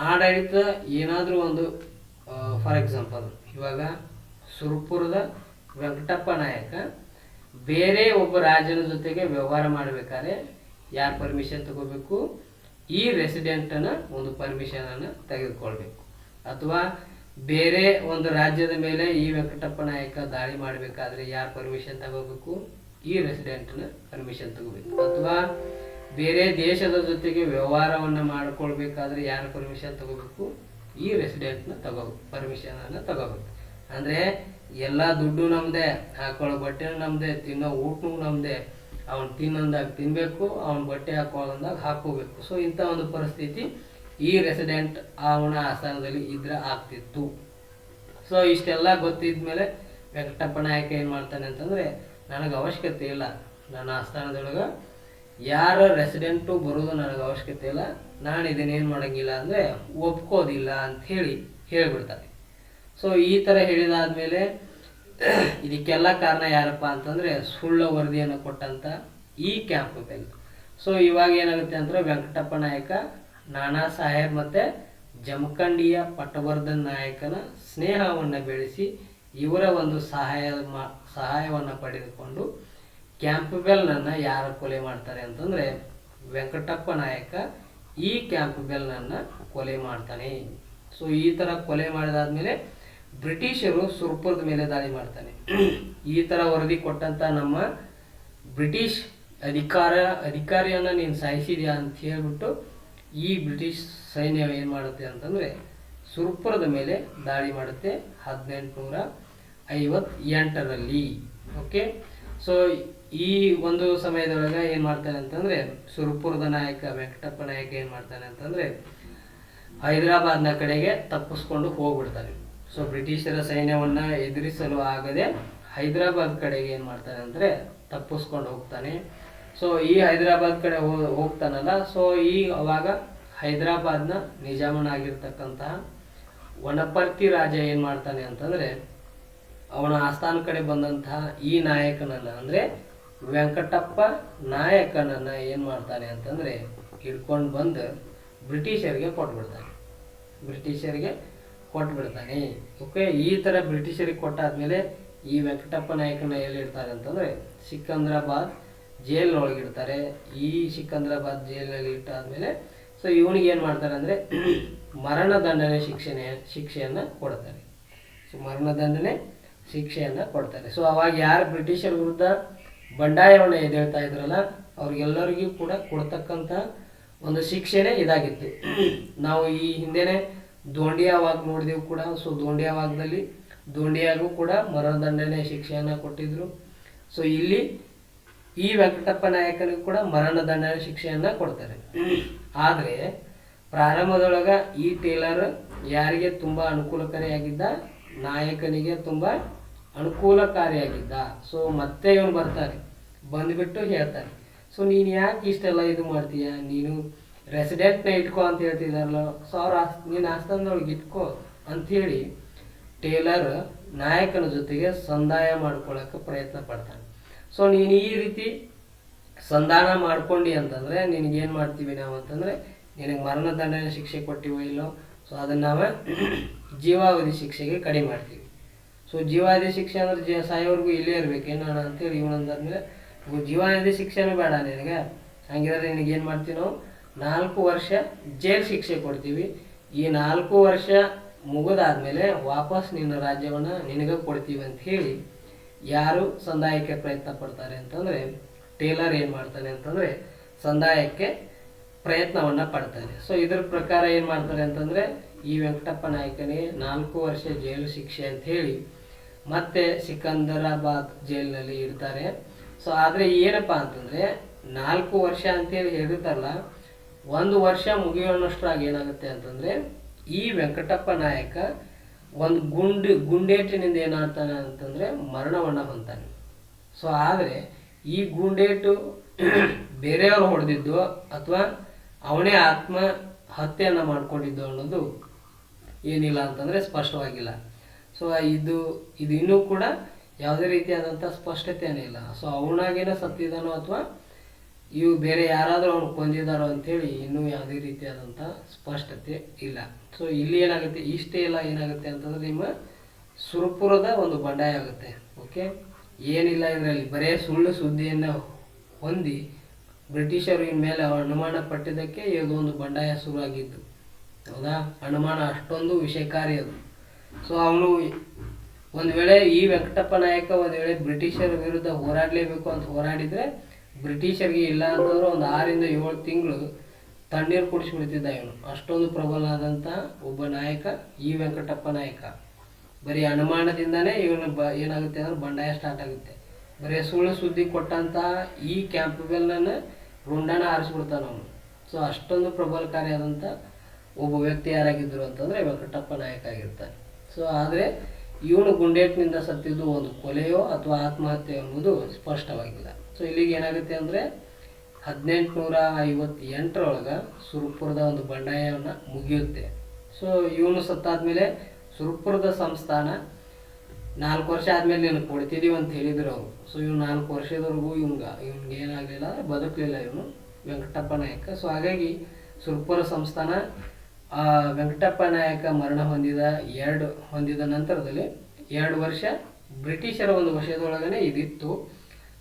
ಆಡಳಿತ ಏನಾದರೂ ಒಂದು ಫಾರ್ ಎಕ್ಸಾಂಪಲ್ ಇವಾಗ ಸುರ್ಪುರದ ವೆಂಕಟಪ್ಪ ನಾಯಕ ಬೇರೆ ಒಬ್ಬ ರಾಜನ ಜೊತೆಗೆ ವ್ಯವಹಾರ ಮಾಡಬೇಕಾದ್ರೆ ಯಾರು ಪರ್ಮಿಷನ್ ತಗೋಬೇಕು? ಈ ರೆಸಿಡೆಂಟನ್ನು ಒಂದು ಪರ್ಮಿಷನನ್ನು ತೆಗೆದುಕೊಳ್ಬೇಕು. ಅಥವಾ ಬೇರೆ ಒಂದು ರಾಜ್ಯದ ಮೇಲೆ ಈ ವೆಂಕಟಪ್ಪ ನಾಯಕ ದಾಳಿ ಮಾಡಬೇಕಾದ್ರೆ ಯಾರು ಪರ್ಮಿಷನ್ ತಗೋಬೇಕು? ಈ ರೆಸಿಡೆಂಟ್ನ ಪರ್ಮಿಷನ್ ತಗೋಬೇಕು. ಅಥವಾ ಬೇರೆ ದೇಶದ ಜೊತೆಗೆ ವ್ಯವಹಾರವನ್ನ ಮಾಡ್ಕೊಳ್ಬೇಕಾದ್ರೆ ಯಾರ ಪರ್ಮಿಷನ್ ತಗೋಬೇಕು? ಈ ರೆಸಿಡೆಂಟ್ನ ತಗೋ ಪರ್ಮಿಷನ್ ಅನ್ನ ತಗೋಬೇಕು. ಅಂದ್ರೆ ಎಲ್ಲ ದುಡ್ಡು ನಮ್ಮದೇ ಹಾಕೊಳ್ಳೋ ಬಟ್ಟೆ ನಮ್ಮದೇ ತಿನ್ನೋ ಊಟನೂ ನಮ್ಮದೇ ಅವ್ನು ತಿನ್ನಂದಾಗ ತಿನ್ಬೇಕು, ಅವ್ನ ಬಟ್ಟೆ ಹಾಕೊಳ್ಳೋದಾಗ ಹಾಕೋಬೇಕು ಸೊ ಇಂಥ ಒಂದು ಪರಿಸ್ಥಿತಿ ಈ ರೆಸಿಡೆಂಟ್ ಅವನ ಆಸ್ಥಾನದಲ್ಲಿ ಇದ್ರೆ ಆಗ್ತಿತ್ತು. ಸೊ ಇಷ್ಟೆಲ್ಲ ಗೊತ್ತಿದ್ಮೇಲೆ ವೆಂಕಟಪ್ಪ ನಾಯಕ ಏನು ಮಾಡ್ತಾನೆ ಅಂತಂದರೆ, ನನಗೆ ಅವಶ್ಯಕತೆ ಇಲ್ಲ. ನನ್ನ ಆಸ್ಥಾನದೊಳಗೆ ಯಾರ ರೆಸಿಡೆಂಟು ಬರೋದು ನನಗೆ ಅವಶ್ಯಕತೆ ಇಲ್ಲ. ನಾನು ಇದನ್ನೇನು ಮಾಡೋಂಗಿಲ್ಲ ಅಂದರೆ ಒಪ್ಕೋದಿಲ್ಲ ಅಂತ ಹೇಳಿ ಹೇಳಿಬಿಡ್ತಾನೆ. ಸೊ ಈ ಥರ ಹೇಳಿದಾದ್ಮೇಲೆ ಇದಕ್ಕೆಲ್ಲ ಕಾರಣ ಯಾರಪ್ಪ ಅಂತಂದರೆ ಸುಳ್ಳು ವರದಿಯನ್ನು ಕೊಟ್ಟಂಥ ಈ ಕ್ಯಾಂಪ್ ಬೆಲ್ ಸೊ ಇವಾಗ ಏನಾಗುತ್ತೆ ಅಂದರೆ ವೆಂಕಟಪ್ಪ ನಾಯಕ ನಾನಾ ಸಾಹೇಬ್ ಮತ್ತು ಜಮಖಂಡಿಯ ಪಟವರ್ಧನ್ ನಾಯಕನ ಸ್ನೇಹವನ್ನು ಬೆಳೆಸಿ ಇವರ ಒಂದು ಸಹಾಯ ಮಾ- ಸಹಾಯವನ್ನು ಪಡೆದುಕೊಂಡು ಕ್ಯಾಂಪ್ಬೆಲ್ನನ್ನು ಯಾರು ಕೊಲೆ ಮಾಡ್ತಾರೆ ಅಂತಂದರೆ ವೆಂಕಟಪ್ಪ ನಾಯಕ ಈ ಕ್ಯಾಂಪ್ಬೆಲ್ನನ್ನು ಕೊಲೆ ಮಾಡ್ತಾನೆ. ಸೊ ಈ ಥರ ಕೊಲೆ ಮಾಡಿದಾದ್ಮೇಲೆ ಬ್ರಿಟಿಷರು ಸುರ್ಪುರದ ಮೇಲೆ ದಾಳಿ ಮಾಡ್ತಾನೆ. ಈ ಥರ ವರದಿ ಕೊಟ್ಟಂಥ ನಮ್ಮ ಬ್ರಿಟಿಷ್ ಅಧಿಕಾರ, ಅಧಿಕಾರಿಯನ್ನು ನೀನು ಸಾಯಿಸಿದ್ಯಾ ಅಂತ ಹೇಳ್ಬಿಟ್ಟು ಈ ಬ್ರಿಟಿಷ್ ಸೈನ್ಯ ಏನು ಮಾಡುತ್ತೆ ಅಂತಂದರೆ ಸುರ್ಪುರದ ಮೇಲೆ ದಾಳಿ ಮಾಡುತ್ತೆ ಹದಿನೆಂಟುನೂರ ಐವತ್ತೆಂಟರಲ್ಲಿ. ಓಕೆ ಸೊ ಈ ಒಂದು ಸಮಯದೊಳಗೆ ಏನು ಮಾಡ್ತಾನೆ ಅಂತಂದರೆ ಸುರ್ಪುರದ ನಾಯಕ, ವೆಂಕಟಪ್ಪ ನಾಯಕ ಏನು ಮಾಡ್ತಾನೆ ಅಂತಂದರೆ ಹೈದರಾಬಾದ್ನ ಕಡೆಗೆ ತಪ್ಪಿಸ್ಕೊಂಡು ಹೋಗ್ಬಿಡ್ತಾನೆ. ಸೊ ಬ್ರಿಟಿಷರ ಸೈನ್ಯವನ್ನು ಎದುರಿಸಲು ಆಗದೆ ಹೈದರಾಬಾದ್ ಕಡೆಗೆ ಏನು ಮಾಡ್ತಾನೆ ಅಂದರೆ ತಪ್ಪಿಸ್ಕೊಂಡು ಹೋಗ್ತಾನೆ. ಸೊ ಈ ಹೈದರಾಬಾದ್ ಕಡೆ ಹೋಗ್ತಾನಲ್ಲ ಸೊ ಈ ಅವಾಗ ಹೈದರಾಬಾದ್ನ ನಿಜಾಮನಾಗಿರ್ತಕ್ಕಂತಹ ವನಪರ್ತಿ ರಾಜ ಏನು ಮಾಡ್ತಾನೆ ಅಂತಂದರೆ, ಅವನ ಆಸ್ಥಾನ ಕಡೆ ಬಂದಂತಹ ಈ ನಾಯಕನನ್ನ, ಅಂದರೆ ವೆಂಕಟಪ್ಪ ನಾಯಕನನ್ನ ಏನು ಮಾಡ್ತಾನೆ ಅಂತಂದರೆ, ಹಿಡ್ಕೊಂಡು ಬಂದು ಬ್ರಿಟಿಷರಿಗೆ ಕೊಟ್ಬಿಡ್ತಾನೆ. ಬ್ರಿಟಿಷರಿಗೆ ಕೊಟ್ಬಿಡ್ತಾನೆ. ಓಕೆ ಈ ಥರ ಬ್ರಿಟಿಷರಿಗೆ ಕೊಟ್ಟಾದ್ಮೇಲೆ ಈ ವೆಂಕಟಪ್ಪ ನಾಯಕನ ಎಲ್ಲಿ ಇಡ್ತಾರೆ ಅಂತಂದರೆ, ಸಿಕಂದ್ರಾಬಾದ್ ಜೈಲಿನೊಳಗೆ ಇಡ್ತಾರೆ. ಈ ಸಿಕಂದ್ರಾಬಾದ್ ಜೈಲಿನಲ್ಲಿ ಇಟ್ಟಾದ್ಮೇಲೆ ಸೊ ಇವನಿಗೆ ಏನು ಮಾಡ್ತಾರೆ ಅಂದರೆ ಮರಣದಂಡನೆ ಶಿಕ್ಷೆನೆ, ಶಿಕ್ಷೆಯನ್ನು ಕೊಡ್ತಾರೆ. ಸೊ ಮರಣದಂಡನೆ ಶಿಕ್ಷೆಯನ್ನು ಕೊಡ್ತಾರೆ. ಸೊ ಅವಾಗ ಯಾರು ಬ್ರಿಟಿಷರ ವಿರುದ್ಧ ಬಂಡಾಯವನ್ನು ಎದ್ದೇಳ್ತಾ ಇದ್ರಲ್ಲ, ಅವ್ರಿಗೆಲ್ಲರಿಗೂ ಕೂಡ ಕೊಡ್ತಕ್ಕಂಥ ಒಂದು ಶಿಕ್ಷೆನೇ ಇದಾಗಿತ್ತು. ನಾವು ಈ ಹಿಂದೆನೆ ದೋಂಡಿಯಾವಾಗ ನೋಡಿದೆವು ಕೂಡ. ಸೊ ದೋಂಡಿಯಾವಾಗದಲ್ಲಿ ದೋಂಡಿಯಾಗೂ ಕೂಡ ಮರಣದಂಡನೆ ಶಿಕ್ಷೆಯನ್ನು ಕೊಟ್ಟಿದ್ರು. ಸೊ ಇಲ್ಲಿ ಈ ವೆಂಕಟಪ್ಪ ನಾಯಕನಿಗೂ ಕೂಡ ಮರಣದಂಡ ಶಿಕ್ಷೆಯನ್ನು ಕೊಡ್ತಾರೆ. ಆದರೆ ಪ್ರಾರಂಭದೊಳಗೆ ಈ ಟೇಲರ್ ಯಾರಿಗೆ ತುಂಬ ಅನುಕೂಲಕಾರಿಯಾಗಿದ್ದ? ನಾಯಕನಿಗೆ ತುಂಬ ಅನುಕೂಲಕಾರಿಯಾಗಿದ್ದ. ಸೊ ಮತ್ತೆ ಇವನು ಬರ್ತಾರೆ. ಬಂದುಬಿಟ್ಟು ಹೇಳ್ತಾರೆ. ಸೊ ನೀನು ಯಾಕೆ ಇಷ್ಟೆಲ್ಲ ಇದು ಮಾಡ್ತೀಯ? ನೀನು ರೆಸಿಡೆಂಟ್ನ ಇಟ್ಕೋ ಅಂತ ಹೇಳ್ತಿದಾರಲ್ಲ. ಸೊ ಅವ್ರ ಆಸ್, ನೀನು ಆಸ್ಥಾನದೊಳಗೆ ಇಟ್ಕೋ ಅಂಥೇಳಿ ಟೇಲರ್ ನಾಯಕನ ಜೊತೆಗೆ ಸಂದಾಯ ಮಾಡ್ಕೊಳ್ಳೋಕೆ ಪ್ರಯತ್ನ ಪಡ್ತಾನೆ. ಸೊ ನೀನು ಈ ರೀತಿ ಸಂಧಾನ ಮಾಡ್ಕೊಂಡು ಅಂತಂದರೆ ನಿನಗೇನು ಮಾಡ್ತೀವಿ ನಾವು ಅಂತಂದರೆ ನಿನಗೆ ಮರಣದಂಡನೆ ಶಿಕ್ಷೆ ಕೊಟ್ಟಿವೋ ಇಲ್ಲೋ ಸೊ ಅದನ್ನು ನಾವು ಜೀವಾವಧಿ ಶಿಕ್ಷೆಗೆ ಕಡಿಮೆ ಮಾಡ್ತೀವಿ. ಸೊ ಜೀವಾವಧಿ ಶಿಕ್ಷೆ ಅಂದರೆ ಜೀವ ಸಾಯೋವರೆಗೂ ಇಲ್ಲೇ ಇರಬೇಕು. ನಾನು ಅಂತೇಳಿ ಇವನಂದಾದ್ಮೇಲೆ ಜೀವಾವಧಿ ಶಿಕ್ಷೆನೂ ಬೇಡ ನಿನಗೆ. ಹಂಗಿದ್ರೆ ನಿನಗೆ ಏನು ಮಾಡ್ತೀವಿ ನಾವು? ನಾಲ್ಕು ವರ್ಷ ಜೈಲು ಶಿಕ್ಷೆ ಕೊಡ್ತೀವಿ. ಈ ನಾಲ್ಕು ವರ್ಷ ಮುಗಿದಾದ್ಮೇಲೆ ವಾಪಸ್ ನಿನ್ನ ರಾಜ್ಯವನ್ನು ನಿನಗೆ ಕೊಡ್ತೀವಿ ಅಂತ ಹೇಳಿ ಯಾರು ಸಂದಾಯಕ್ಕೆ ಪ್ರಯತ್ನ ಪಡ್ತಾರೆ ಅಂತಂದರೆ, ಟೇಲರ್ ಏನು ಮಾಡ್ತಾನೆ ಅಂತಂದರೆ, ಸಂದಾಯಕ್ಕೆ ಪ್ರಯತ್ನವನ್ನು ಪಡ್ತಾನೆ ಸೊ ಇದ್ರ ಪ್ರಕಾರ ಏನು ಮಾಡ್ತಾರೆ ಅಂತಂದರೆ, ಈ ವೆಂಕಟಪ್ಪ ನಾಯಕನೇ ನಾಲ್ಕು ವರ್ಷ ಜೈಲು ಶಿಕ್ಷೆ ಅಂತ ಹೇಳಿ, ಮತ್ತೆ ಸಿಕಂದರಾಬಾದ್ ಜೈಲಿನಲ್ಲಿ ಇಡ್ತಾರೆ ಸೊ ಆದರೆ ಏನಪ್ಪ ಅಂತಂದರೆ, ನಾಲ್ಕು ವರ್ಷ ಅಂತೇಳಿ ಹೇಳಿರ್ತಾರಲ್ಲ ಒಂದು ವರ್ಷ ಮುಗಿಯೋಣಷ್ಟ್ರಾಗ ಏನಾಗುತ್ತೆ ಅಂತಂದರೆ, ಈ ವೆಂಕಟಪ್ಪ ನಾಯಕ ಒಂದು ಗುಂಡು ಗುಂಡೇಟಿನಿಂದ ಏನಾಗ್ತಾನೆ ಅಂತಂದರೆ ಮರಣವನ್ನು ಹೊಂತಾನೆ ಸೊ ಆದರೆ ಈ ಗುಂಡೇಟು ಬೇರೆಯವರು ಹೊಡೆದಿದ್ದು ಅಥವಾ ಅವನೇ ಆತ್ಮ ಹತ್ಯೆಯನ್ನು ಮಾಡಿಕೊಂಡಿದ್ದು ಅನ್ನೋದು ಏನಿಲ್ಲ ಅಂತಂದರೆ ಸ್ಪಷ್ಟವಾಗಿಲ್ಲ. ಸೊ ಇದು ಇದು ಇನ್ನೂ ಕೂಡ ಯಾವುದೇ ರೀತಿಯಾದಂಥ ಸ್ಪಷ್ಟತೆಯೇ ಇಲ್ಲ. ಸೊ ಅವನಾಗೇನೋ ಸತ್ತಿದ್ದಾನೋ ಅಥವಾ ಇವು ಬೇರೆ ಯಾರಾದರೂ ಅವ್ನು ಕೊಂದಿದ್ದಾರೋ ಅಂಥೇಳಿ ಇನ್ನೂ ಯಾವುದೇ ರೀತಿಯಾದಂಥ ಸ್ಪಷ್ಟತೆ ಇಲ್ಲ. ಸೊ ಇಲ್ಲಿ ಏನಾಗುತ್ತೆ? ಇಷ್ಟೇ ಇಲ್ಲ ಏನಾಗುತ್ತೆ ಅಂತಂದ್ರೆ ನಿಮ್ಮ ಸುರಪುರದ ಒಂದು ಬಂಡಾಯ ಆಗುತ್ತೆ. ಓಕೆ ಏನಿಲ್ಲ ಇದರಲ್ಲಿ. ಬರೇ ಸುಳ್ಳು ಸುದ್ದಿಯನ್ನು ಹೊಂದಿ ಬ್ರಿಟಿಷರು ಇನ್ಮೇಲೆ ಅನುಮಾನ ಪಟ್ಟಿದ್ದಕ್ಕೆ ಒಂದು ಬಂಡಾಯ ಶುರುವಾಗಿದ್ದು. ಹೌದಾ? ಅನುಮಾನ ಅಷ್ಟೊಂದು ವಿಷಯಕಾರಿ ಅದು. ಸೊ ಅವನು ಒಂದು ವೇಳೆ ಈ ವೆಂಕಟಪ್ಪ ನಾಯಕ ಒಂದು ವೇಳೆ ಬ್ರಿಟಿಷರ ವಿರುದ್ಧ ಹೋರಾಡಲೇಬೇಕು ಅಂತ ಹೋರಾಡಿದರೆ ಬ್ರಿಟಿಷರಿಗೆ ಇಲ್ಲ ಅಂತಂದ್ರೆ ಒಂದು ಆರಿಂದ ಏಳು ತಿಂಗಳು ತಣ್ಣೀರು ಕುಡಿಸ್ಬಿಡ್ತಿದ್ದ ಇವನು. ಅಷ್ಟೊಂದು ಪ್ರಬಲ ಆದಂಥ ಒಬ್ಬ ನಾಯಕ ಈ ವೆಂಕಟಪ್ಪ ನಾಯಕ. ಬರೀ ಅನುಮಾನದಿಂದನೇ ಇವನು ಬ ಏನಾಗುತ್ತೆ ಅಂದ್ರೆ ಬಂಡಾಯ ಸ್ಟಾರ್ಟ್ ಆಗುತ್ತೆ. ಬರೀ ಸುಳ್ಳು ಸುದ್ದಿ ಕೊಟ್ಟಂತಹ ಈ ಕ್ಯಾಂಪಬೆಲ್ನನ್ನು ರುಂಡಾನ ಆರಿಸ್ಬಿಡ್ತಾನೆ ಅವನು. ಸೊ ಅಷ್ಟೊಂದು ಪ್ರಬಲಕಾರಿಯಾದಂಥ ಒಬ್ಬ ವ್ಯಕ್ತಿ ಯಾರಾಗಿದ್ರು ಅಂತಂದರೆ ವೆಂಕಟಪ್ಪ ನಾಯಕ ಆಗಿರ್ತಾನೆ. ಸೊ ಆದರೆ ಇವನು ಗುಂಡೇಟ್ನಿಂದ ಸತ್ತಿದ್ದು ಒಂದು ಕೊಲೆಯೋ ಅಥವಾ ಆತ್ಮಹತ್ಯೆ ಎಂಬುದು ಸ್ಪಷ್ಟವಾಗಿಲ್ಲ. ಸೊ ಇಲ್ಲಿಗೆ ಏನಾಗುತ್ತೆ ಅಂದರೆ ಹದಿನೆಂಟುನೂರ ಐವತ್ತೆಂಟರೊಳಗೆ ಸುರಪುರದ ಒಂದು ಬಂಡಾಯವನ್ನು ಮುಗಿಯುತ್ತೆ. ಸೊ ಇವನು ಸತ್ತಾದ್ಮೇಲೆ ಸುರಪುರದ ಸಂಸ್ಥಾನ ನಾಲ್ಕು ವರ್ಷ ಆದಮೇಲೆ ನೀನು ಕೊಡ್ತಿದ್ದೀವಿ ಅಂತ ಹೇಳಿದ್ರು ಅವರು. ಸೊ ಇವ್ನು ನಾಲ್ಕು ವರ್ಷದವರೆಗೂ ಇವ್ನಿಗೆ ಇವ್ನಿಗೆ ಏನಾಗಲಿಲ್ಲ ಬದುಕಲಿಲ್ಲ ಇವನು ವೆಂಕಟಪ್ಪ ನಾಯಕ. ಸೊ ಹಾಗಾಗಿ ಸುರಪುರ ಸಂಸ್ಥಾನ ವೆಂಕಟಪ್ಪ ನಾಯಕ ಮರಣ ಹೊಂದಿದ ಎರಡು, ಹೊಂದಿದ ನಂತರದಲ್ಲಿ ಎರಡು ವರ್ಷ ಬ್ರಿಟಿಷರ ಒಂದು ವಶದೊಳಗನೆ ಇದಿತ್ತು.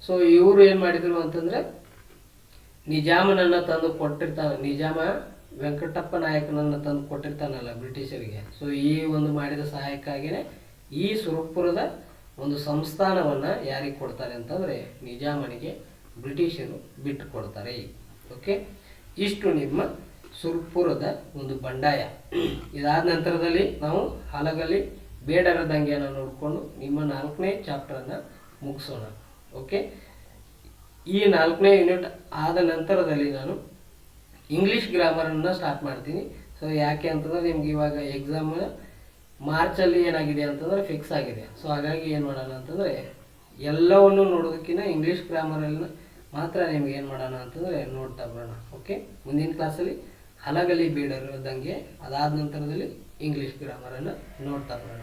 ಸೊ ಇವರು ಏನು ಮಾಡಿದರು ಅಂತಂದರೆ ನಿಜಾಮನನ್ನು ತಂದು ಕೊಟ್ಟಿರ್ತಾನೆ. ನಿಜಾಮ ವೆಂಕಟಪ್ಪ ನಾಯಕನನ್ನ ತಂದು ಕೊಟ್ಟಿರ್ತಾನಲ್ಲ ಬ್ರಿಟಿಷರಿಗೆ. ಸೊ ಈ ಒಂದು ಮಾಡಿದ ಸಹಾಯಕ್ಕಾಗಿಯೇ ಈ ಸುರಪುರದ ಒಂದು ಸಂಸ್ಥಾನವನ್ನು ಯಾರಿಗೆ ಕೊಡ್ತಾರೆ ಅಂತಂದರೆ ನಿಜಾಮನಿಗೆ ಬ್ರಿಟಿಷರು ಬಿಟ್ಟು ಕೊಡ್ತಾರೆ ಓಕೆ ಇಷ್ಟು ನಿಮ್ಮ ಸುರ್ಪುರದ ಒಂದು ಬಂಡಾಯ. ಇದಾದ ನಂತರದಲ್ಲಿ ನಾವು ಹಲಗಲ್ಲಿ ಬೇಡರ ದಂಗೆಯನ್ನು ನೋಡಿಕೊಂಡು ನಿಮ್ಮ ನಾಲ್ಕನೇ ಚಾಪ್ಟರನ್ನು ಮುಗಿಸೋಣ. ಓಕೆ ಈ ನಾಲ್ಕನೇ ಯೂನಿಟ್ ಆದ ನಂತರದಲ್ಲಿ ನಾನು ಇಂಗ್ಲೀಷ್ ಗ್ರಾಮರನ್ನು ಸ್ಟಾರ್ಟ್ ಮಾಡ್ತೀನಿ. ಸೊ ಯಾಕೆ ಅಂತಂದ್ರೆ ನಿಮ್ಗೆ ಇವಾಗ ಎಕ್ಸಾಮ್ ಮಾರ್ಚಲ್ಲಿ ಏನಾಗಿದೆ ಅಂತಂದರೆ ಫಿಕ್ಸ್ ಆಗಿದೆ. ಸೊ ಹಾಗಾಗಿ ಏನು ಮಾಡೋಣ ಅಂತಂದರೆ ಎಲ್ಲವನ್ನು ನೋಡೋದಕ್ಕಿಂತ ಇಂಗ್ಲೀಷ್ ಗ್ರಾಮರಲ್ಲಿ ಮಾತ್ರ ನಿಮ್ಗೆ ಏನು ಮಾಡೋಣ ಅಂತಂದರೆ ನೋಡ್ತಾ ಬರೋಣ ಓಕೆ ಮುಂದಿನ ಕ್ಲಾಸಲ್ಲಿ ಹಲಗಲಿ ಬೀಡರ್ ಇದ್ದಂಗೆ ಅದಾದ ನಂತರದಲ್ಲಿ ಇಂಗ್ಲೀಷ್ ಗ್ರಾಮರನ್ನು ನೋಡ್ತಾ ಬರೋಣ.